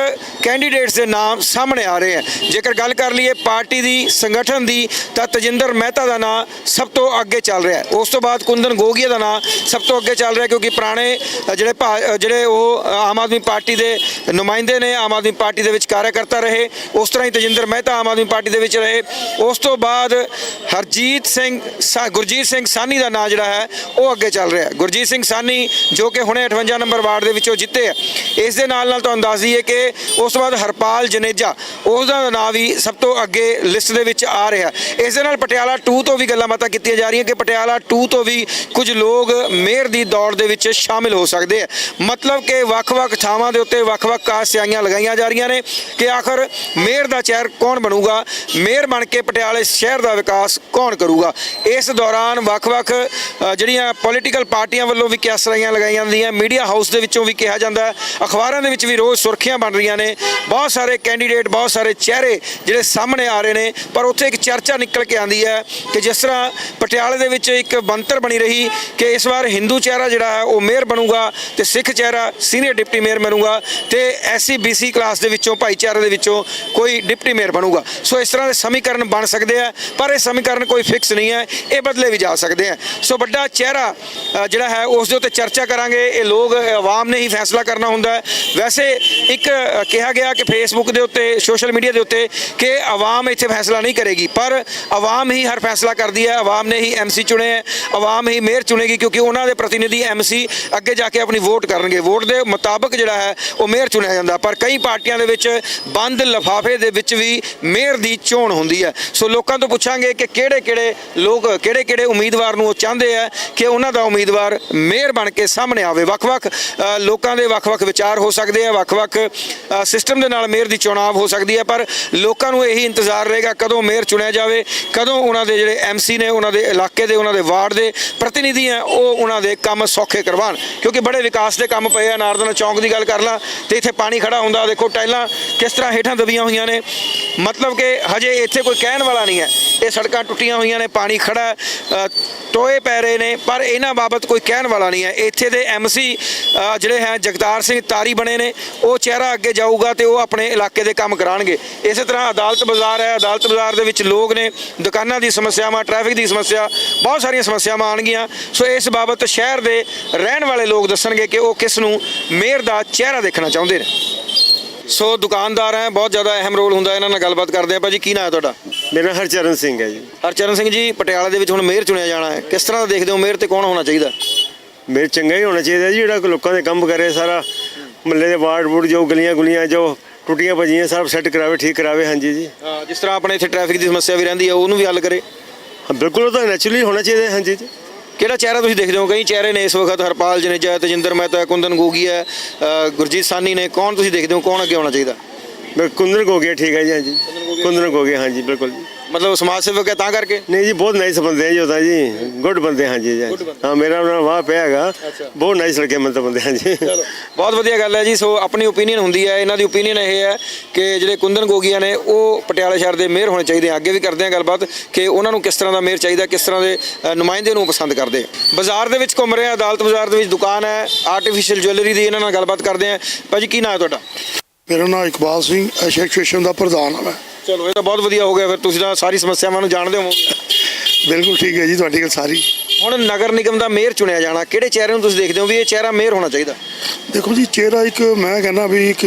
ਕੈਂਡੀਡੇਟਸ ਦੇ ਨਾਮ ਸਾਹਮਣੇ ਆ ਰਹੇ ਹੈ। ਜੇਕਰ ਗੱਲ ਕਰ ਲਈਏ ਪਾਰਟੀ ਦੀ, ਸੰਗਠਨ ਦੀ, ਤਾਂ ਤਜਿੰਦਰ ਮਹਿਤਾ ਦਾ ਨਾਮ ਸਭ ਤੋਂ ਅੱਗੇ ਚੱਲ ਰਿਹਾ ਉਸ ਤੋਂ ਬਾਅਦ ਕੁੰਦਨ ਗੋਗੀਆ ਦਾ ਨਾਮ ਸਭ ਤੋਂ ਅੱਗੇ ਚੱਲ ਰਿਹਾ ਕਿਉਂਕਿ ਪੁਰਾਣੇ ਜਿਹੜੇ ਭਾ- ਜਿਹੜੇ ਉਹ ਆਮ ਆਦਮੀ ਪਾਰਟੀ ਦੇ ਨੁਮਾਇੰਦੇ ਨੇ, ਆਮ ਆਦਮੀ ਪਾਰਟੀ ਦੇ ਵਿੱਚ ਕਾਰਜਕਰਤਾ ਰਹੇ, ਉਸ ਤਰ੍ਹਾਂ ਹੀ ਤਜਿੰਦਰ ਮਹਿਤਾ ਆਮ ਆਦਮੀ ਪਾਰਟੀ ਦੇ ਵਿੱਚ ਰਹੇ। ਉਸ ਤੋਂ ਬਾਅਦ ਹਰਜੀਤ ਸਿੰਘ, ਸਾ- ਗੁਰਜੀਤ ਸਿੰਘ ਸਾਨੀ ਦਾ ਨਾਂ ਜਿਹੜਾ ਹੈ, ਉਹ ਅੱਗੇ ਚੱਲ ਰਿਹਾ ਹੈ। ਗੁਰਜੀਤ ਸਿੰਘ ਸਾਨੀ ਜੋ ਕਿ ਹੁਣੇ 58 ਨੰਬਰ ਵਾਰਡ ਦੇ ਵਿੱਚੋਂ ਜਿੱਤੇ ਹੈ ਇਸ ਦੇ ਨਾਲ ਨਾਲ ਤੁਹਾਨੂੰ ਦੱਸ ਦਈਏ ਕਿ ਉਸ ਤੋਂ ਬਾਅਦ ਹਰਪਾਲ ਜਨੇਜਾ ਉਸ ਦਾ ਨਾਂ ਵੀ ਸਭ ਤੋਂ ਅੱਗੇ ਲਿਸਟ ਦੇ ਵਿੱਚ ਆ ਰਿਹਾ ਇਸ ਦੇ ਨਾਲ ਪਟਿਆਲਾ 2 ਤੋਂ ਵੀ ਗੱਲਾਂ ਬਾਤਾਂ ਕੀਤੀਆਂ ਜਾ ਰਹੀਆਂ ਕਿ ਪਟਿਆਲਾ 2 ਤੋਂ ਵੀ ਕੁਝ ਲੋਕ ਮੇਅਰ ਦੀ ਦੌੜ ਦੇ ਵਿੱਚ ਸ਼ਾਮਿਲ ਹੋ ਸਕਦੇ ਆ। ਮਤਲਬ ਕਿ ਵੱਖ-ਵੱਖ ਥਾਵਾਂ ਦੇ ਉੱਤੇ ਵੱਖ-ਵੱਖ ਕਾਸਿਆਈਆਂ ਲਗਾਈਆਂ ਜਾ ਰਹੀਆਂ ਨੇ ਕਿ ਆਖਰ ਮੇਅਰ ਦਾ ਚਿਹਰ ਕੌਣ ਬਣੂਗਾ? ਮੇਅਰ ਬਣ ਕੇ ਪਟਿਆਲੇ ਸ਼ਹਿਰ ਦਾ ਵਿਕਾਸ ਕੌਣ ਕਰੂਗਾ? ਇਸ ਦੌਰਾਨ ਵੱਖ-ਵੱਖ ਜਿਹੜੀਆਂ ਪੋਲੀਟੀਕਲ ਪਾਰਟੀਆਂ ਵੱਲੋਂ ਵੀ ਕਿਆਸਰਾਈਆਂ ਲਗਾਈਆਂ ਜਾਂਦੀਆਂ ਮੀਡੀਆ ਹਾਊਸ ਦੇ ਵਿੱਚੋਂ ਵੀ ਕਿਹਾ ਜਾਂਦਾ ਅਖਬਾਰਾਂ ਦੇ ਵਿੱਚ ਵੀ ਰੋਜ਼ ਸੁਰਖੀਆਂ ਬਣ ਰਹੀਆਂ ਨੇ। ਬਹੁਤ ਸਾਰੇ ਕੈਂਡੀਡੇਟ ਬਹੁਤ ਸਾਰੇ ਚਿਹਰੇ ਜਿਹੜੇ ਸਾਹਮਣੇ ਆ ਰਹੇ ਨੇ, ਪਰ ਉੱਥੇ ਇੱਕ ਚਰਚਾ ਨਿਕਲ ਕੇ ਆਂਦੀ ਹੈ ਕਿ ਜਿਸ ਤਰ੍ਹਾਂ ਪਟਿਆਲੇ ਦੇ ਵਿੱਚ ਇੱਕ ਬੰਤਰ ਬਣੀ ਰਹੀ ਕਿ ਇਸ ਵਾਰ ਹਿੰਦੂ ਚਿਹਰਾ ਜਿਹੜਾ ਹੈ, ਉਹ ਮੇਅਰ ਬਣੂਗਾ ਤੇ ਸਿੱਖ ਚਿਹਰਾ ਸੀਨੀਅਰ ਡਿਪਟੀ ਮੇਅਰ ਬਣੂਗਾ ਤੇ ਐਸਸੀ ਬੀਸੀ ਕਲਾਸ ਦੇ ਵਿੱਚੋਂ, ਭਾਈਚਾਰੇ ਦੇ ਵਿੱਚੋਂ ਕੋਈ ਡਿਪਟੀ ਮੇਅਰ ਬਣੂਗਾ। ਸੋ ਇਸ ਤਰ੍ਹਾਂ ਦੇ ਸਮੀਕਰਨ ਬਣ ਸਕਦੇ ਆ, ਪਰ ਇਹ ਸਮੀਕਰਨ ਕੋਈ ਫਿਕਸ ਨਹੀਂ ਹੈ, ਇਹ ਬਦਲੇ ਵੀ ਜਾ ਸਕਦੇ ਆ ਸੋ ਵੱਡਾ ਚਿਹਰਾ ਜਿਹੜਾ ਹੈ, ਉਸ ਦੇ ਉੱਤੇ ਚਰਚਾ ਕਰਾਂਗੇ। ਇਹ ਲੋਕ ਆਵਾਮ ਨੇ ਹੀ ਫੈਸਲਾ ਕਰਨਾ ਹੁੰਦਾ ਹੈ। ਵੈਸੇ ਇੱਕ ਕਿਹਾ ਗਿਆ ਕਿ ਫੇਸਬੁੱਕ ਦੇ ਉੱਤੇ, ਸੋਸ਼ਲ ਮੀਡੀਆ ਦੇ ਉੱਤੇ ਕਿ ਆਵਾਮ ਇੱਥੇ ਫੈਸਲਾ ਨਹੀਂ ਕਰੇਗੀ। ਪਰ ਆਵਾਮ ਹੀ ਹਰ ਫੈਸਲਾ ਕਰਦੀ ਹੈ। ਆਵਾਮ ਨੇ ਹੀ ਐਮਸੀ ਚੁਣੇ ਹੈ। ਆਵਾਮ ਹੀ ਮੇਅਰ ਚੁਣੇਗੀ ਕਿਉਂਕਿ ਉਹਨਾਂ ਦੇ ਪ੍ਰਤੀਨਿਧੀ ਐਮਸੀ ਅੱਗੇ ਜਾ ਕੇ ਆਪਣੀ ਵੋਟ ਕਰਨਗੇ। ਵੋਟ ਦੇ ਮੁਤਾਬਕ ਜਿਹੜਾ ਹੈ, ਉਹ ਮੇਅਰ ਚੁਣਿਆ ਜਾਂਦਾ। ਪਰ ਕਈ ਪਾਰਟੀਆਂ ਦੇ ਵਿੱਚ ਬੰਦ ਲਫਾਫੇ ਦੇ ਵਿੱਚ ਵੀ ਮੇਅਰ ਦੀ ਚੋਣ ਹੁੰਦੀ ਹੈ। ਸੋ ਲੋਕਾਂ ਤੋਂ ਪੁੱਛਾਂਗੇ ਕਿ ਕਿਹੜੇ ਕਿਹੜੇ ਲੋਕ ਕਿਹੜੇ ਕਿਹੜੇ ਉਮੀਦਵਾਰ ਨੂੰ ਉਹ ਚਾਹੁੰਦੇ ਆ ਕਿ ਉਹਨਾਂ ਦਾ ਉਮੀਦਵਾਰ ਮੇਅਰ ਬਣ ਕੇ ਸਾਹਮਣੇ ਆਵੇ। ਵੱਖ-ਵੱਖ ਲੋਕਾਂ ਦੇ ਵੱਖ-ਵੱਖ ਵਿਚਾਰ ਹੋ ਸਕਦੇ ਆ, ਵੱਖ-ਵੱਖ ਸਿਸਟਮ ਦੇ ਨਾਲ ਮੇਅਰ ਦੀ ਚੋਣਾਵ ਹੋ ਸਕਦੀ ਹੈ ਪਰ ਲੋਕਾਂ ਨੂੰ ਇਹੀ ਇੰਤਜ਼ਾਰ ਰਹੇਗਾ ਕਦੋਂ ਮੇਅਰ ਚੁਣਿਆ ਜਾਵੇ, ਕਦੋਂ ਉਹਨਾਂ ਦੇ ਜਿਹੜੇ ਐਮਸੀ ਨੇ, ਉਹਨਾਂ ਦੇ ਇਲਾਕੇ ਦੇ, ਉਹਨਾਂ ਦੇ ਵਾਰਡ ਦੇ ਪ੍ਰਤੀਨਿਧੀ ਆ, ਉਹ ਉਹਨਾਂ ਦੇ ਕੰਮ ਸੌਖੇ ਕਰਵਾਉਣ। ਕਿਉਂਕਿ ਬੜੇ ਵਿਕਾਸ ਦੇ ਕੰਮ ਪਏ ਆ, ਨਾਰਦਨ ਚੌਂਕ ਦੀ ਗੱਲ ਕਰ ਲਾਂ, ਤੇ ਇੱਥੇ ਪਾਣੀ ਖੜਾ ਹੁੰਦਾ, ਦੇਖੋ ਟਾਈਲਾਂ ਕਿਸ ਤਰ੍ਹਾਂ ਹੇਠਾਂ ਦਬੀਆਂ ਹੋਈਆਂ ਨੇ। ਮਤਲਬ ਕਿ ਹਜੇ ਇੱਥੇ ਕੋਈ ਕਹਿਣ ਵਾਲਾ ਨਹੀਂ ਹੈ। ਇਹ ਸੜਕਾਂ ਟੁੱਟੀਆਂ ਹੋਈਆਂ ਨੇ, ਪਾਣੀ ਖੜਾ ਟੋਏ ਪੈ ਰਹੇ ਨੇ, ਪਰ ਇਹਨਾਂ ਬਾਬਤ ਕੋਈ ਕਹਿਣ ਵਾਲਾ ਨਹੀਂ ਹੈ। ਇੱਥੇ ਦੇ ਐਮਸੀ ਜਿਹੜੇ ਹੈ ਜਗਤਾਰ ਸਿੰਘ ਤਾਰੀ ਬਣੇ ਨੇ, ਉਹ ਚਿਹਰਾ ਅੱਗੇ ਜਾਊਗਾ ਤੇ ਉਹ ਆਪਣੇ ਇਲਾਕੇ ਦੇ ਕੰਮ ਕਰਾਣਗੇ। ਇਸੇ ਤਰ੍ਹਾਂ ਅਦਾਲਤ ਬਾਜ਼ਾਰ ਹੈ, ਅਦਾਲਤ ਬਾਜ਼ਾਰ ਦੇ ਵਿੱਚ ਲੋਕ ਨੇ, ਦੁਕਾਨਾਂ ਦੀ ਸਮੱਸਿਆਵਾਂ, ਟ੍ਰੈਫਿਕ ਦੀ ਸਮੱਸਿਆ, ਬਹੁਤ ਸਾਰੀਆਂ ਸਮੱਸਿਆਵਾਂ ਆਣਗੀਆਂ ਸੋ ਇਸ ਬਾਬਤ ਸ਼ਹਿਰ ਦੇ ਰਹਿਣ ਵਾਲੇ ਲੋਕ ਦੱਸਣਗੇ ਕਿ ਉਹ ਕਿਸ ਨੂੰ, ਮੇਅਰ ਦਾ ਚਿਹਰਾ ਦੇਖਣਾ ਚਾਹੁੰਦੇ ਨੇ। ਸੋ ਦੁਕਾਨਦਾਰ ਹੈ ਬਹੁਤ ਜ਼ਿਆਦਾ ਅਹਿਮ ਰੋਲ ਹੁੰਦਾ ਇਹਨਾਂ ਨਾਲ ਗੱਲਬਾਤ ਕਰਦੇ ਆ ਭਾਜੀ ਕੀ ਨਾਂ ਹੈ ਤੁਹਾਡਾ? ਮੇਰਾ ਹਰਚਰਨ ਸਿੰਘ ਹੈ ਜੀ। ਹਰਚਰਨ ਸਿੰਘ ਜੀ ਪਟਿਆਲਾ ਦੇ ਵਿੱਚ ਹੁਣ ਮੇਅਰ ਚੁਣਿਆ ਜਾਣਾ ਹੈ। ਕਿਸ ਤਰ੍ਹਾਂ ਦਾ ਦੇਖਦੇ ਹੋ? ਮੇਅਰ ਤੇ ਕੌਣ ਹੋਣਾ ਚਾਹੀਦਾ? ਮੇਰੇ ਚੰਗਾ ਹੀ ਹੋਣਾ ਚਾਹੀਦਾ ਜੀ ਜਿਹੜਾ ਲੋਕਾਂ ਦੇ ਕੰਮ ਕਰੇ ਸਾਰਾ। ਮੱਲੇ ਦੇ ਵਾਰਡ ਵੂਡ ਜੋ ਗਲੀਆਂ ਗੁਲੀਆਂ ਜੋ ਟੁੱਟੀਆਂ ਭੱਜੀਆਂ ਸਭ ਸੈੱਟ ਕਰਾਵੇ ਠੀਕ ਕਰਾਵੇ ਹਾਂਜੀ ਜੀ। ਹਾਂ, ਜਿਸ ਤਰ੍ਹਾਂ ਆਪਣੇ ਇੱਥੇ ਟ੍ਰੈਫਿਕ ਦੀ ਸਮੱਸਿਆ ਵੀ ਰਹਿੰਦੀ ਹੈ ਉਹਨੂੰ ਵੀ ਹੱਲ ਕਰੇ। ਬਿਲਕੁਲ ਉਹ ਤਾਂ ਨੈਚੁਰਲੀ ਹੋਣਾ ਚਾਹੀਦਾ ਹਾਂਜੀ ਜੀ। ਕਿਹੜਾ ਚਿਹਰਾ ਤੁਸੀਂ ਦੇਖਦੇ ਹੋ? ਕਈ ਚਿਹਰੇ ਨੇ ਇਸ ਵਕਤ ਹਰਪਾਲ ਜਨੇਜਾ ਹੈ, ਤੇਜਿੰਦਰ ਮਹਿਤਾ ਹੈ, ਕੁੰਦਨ ਗੋਗੀ ਹੈ ਅ, ਗੁਰਜੀਤ ਸਾਨੀ ਨੇ। ਕੌਣ ਤੁਸੀਂ ਦੇਖਦੇ ਹੋ? ਕੌਣ ਅੱਗੇ ਹੋਣਾ ਚਾਹੀਦਾ? ਮੈਂ ਕੁੰਦਨ ਗਿਆ ਠੀਕ ਹੈ ਜੀ ਹਾਂਜੀ। ਕੁੰਦਨ ਗਿਆ ਹਾਂਜੀ ਬਿਲਕੁਲ। ਜੀ ਮਤਲਬ ਸਮਾਜ ਸੇਵਕ ਹੈ ਤਾਂ ਕਰਕੇ? ਨਹੀਂ ਜੀ ਬਹੁਤ ਨਾਈਸ ਬੰਦੇ ਆ ਜੀ ਉਹ ਤਾਂ ਜੀ। ਗੁੱਡ ਬੰਦੇ ਹਾਂ ਜੀ ਜੀ। ਹਾਂ ਮੇਰਾ ਉਹਨਾਂ ਨਾਲ ਵਾਹ ਪਿਆ ਹੈਗਾ। ਬਹੁਤ ਨਾਈਸ ਲੱਗੇ ਮੈਨੂੰ ਤਾਂ ਬੰਦੇ ਹਾਂ ਜੀ। ਬਹੁਤ ਵਧੀਆ ਗੱਲ ਹੈ ਜੀ। ਸੋ ਆਪਣੀ ਓਪੀਨੀਅਨ ਹੁੰਦੀ ਹੈ। ਇਹਨਾਂ ਦੀ ਓਪੀਨੀਅਨ ਇਹ ਹੈ ਕਿ ਜਿਹੜੇ ਕੁੰਦਨ ਗੋਗੀਆਂ ਨੇ ਉਹ ਪਟਿਆਲਾ ਸ਼ਹਿਰ ਦੇ ਮੇਅਰ ਹੋਣੇ ਚਾਹੀਦੇ ਆ। ਅੱਗੇ ਵੀ ਕਰਦੇ ਆ ਗੱਲਬਾਤ ਕਿ ਉਹਨਾਂ ਨੂੰ ਕਿਸ ਤਰ੍ਹਾਂ ਦਾ ਮੇਅਰ ਚਾਹੀਦਾ ਕਿਸ ਤਰ੍ਹਾਂ ਦੇ ਅ, ਨੁਮਾਇੰਦੇ ਨੂੰ ਪਸੰਦ ਕਰਦੇ ਬਾਜ਼ਾਰ ਦੇ ਵਿੱਚ ਘੁੰਮ ਰਹੇ ਆ ਅਦਾਲਤ ਬਾਜ਼ਾਰ ਦੇ ਵਿੱਚ ਦੁਕਾਨ ਹੈ ਆਰਟੀਫੀਸ਼ੀਅਲ ਜੁਐਲਰੀ ਦੀ ਇਹਨਾਂ ਨਾਲ ਗੱਲਬਾਤ ਕਰਦੇ ਆ। ਭਾਜੀ ਕੀ ਨਾਮ ਹੈ ਤੁਹਾਡਾ? ਮੇਰਾ ਨਾਮ ਇਕਬਾਲ ਸਿੰਘ ਐਸੋਸੀਏਸ਼ਨ ਦਾ ਪ੍ਰਧਾਨ ਹਾਂ ਮੈਂ। ਚਲੋ ਇਹ ਤਾਂ ਬਹੁਤ ਵਧੀਆ ਹੋ ਗਿਆ ਫਿਰ ਤੁਸੀਂ ਤਾਂ ਸਾਰੀ ਸਮੱਸਿਆਵਾਂ ਨੂੰ ਜਾਣਦੇ ਹੋਵੋਗੇ। ਬਿਲਕੁਲ ਠੀਕ ਹੈ ਜੀ ਤੁਹਾਡੀ ਗੱਲ ਸਾਰੀ। ਹੁਣ ਨਗਰ ਨਿਗਮ ਦਾ ਮੇਅਰ ਚੁਣਿਆ ਜਾਣਾ ਕਿਹੜੇ ਚਿਹਰੇ ਨੂੰ ਤੁਸੀਂ ਦੇਖਦੇ ਹੋ ਵੀ ਇਹ ਚਿਹਰਾ ਮੇਅਰ ਹੋਣਾ ਚਾਹੀਦਾ? ਦੇਖੋ ਜੀ ਚਿਹਰਾ ਇੱਕ ਮੈਂ ਕਹਿੰਦਾ ਵੀ ਇੱਕ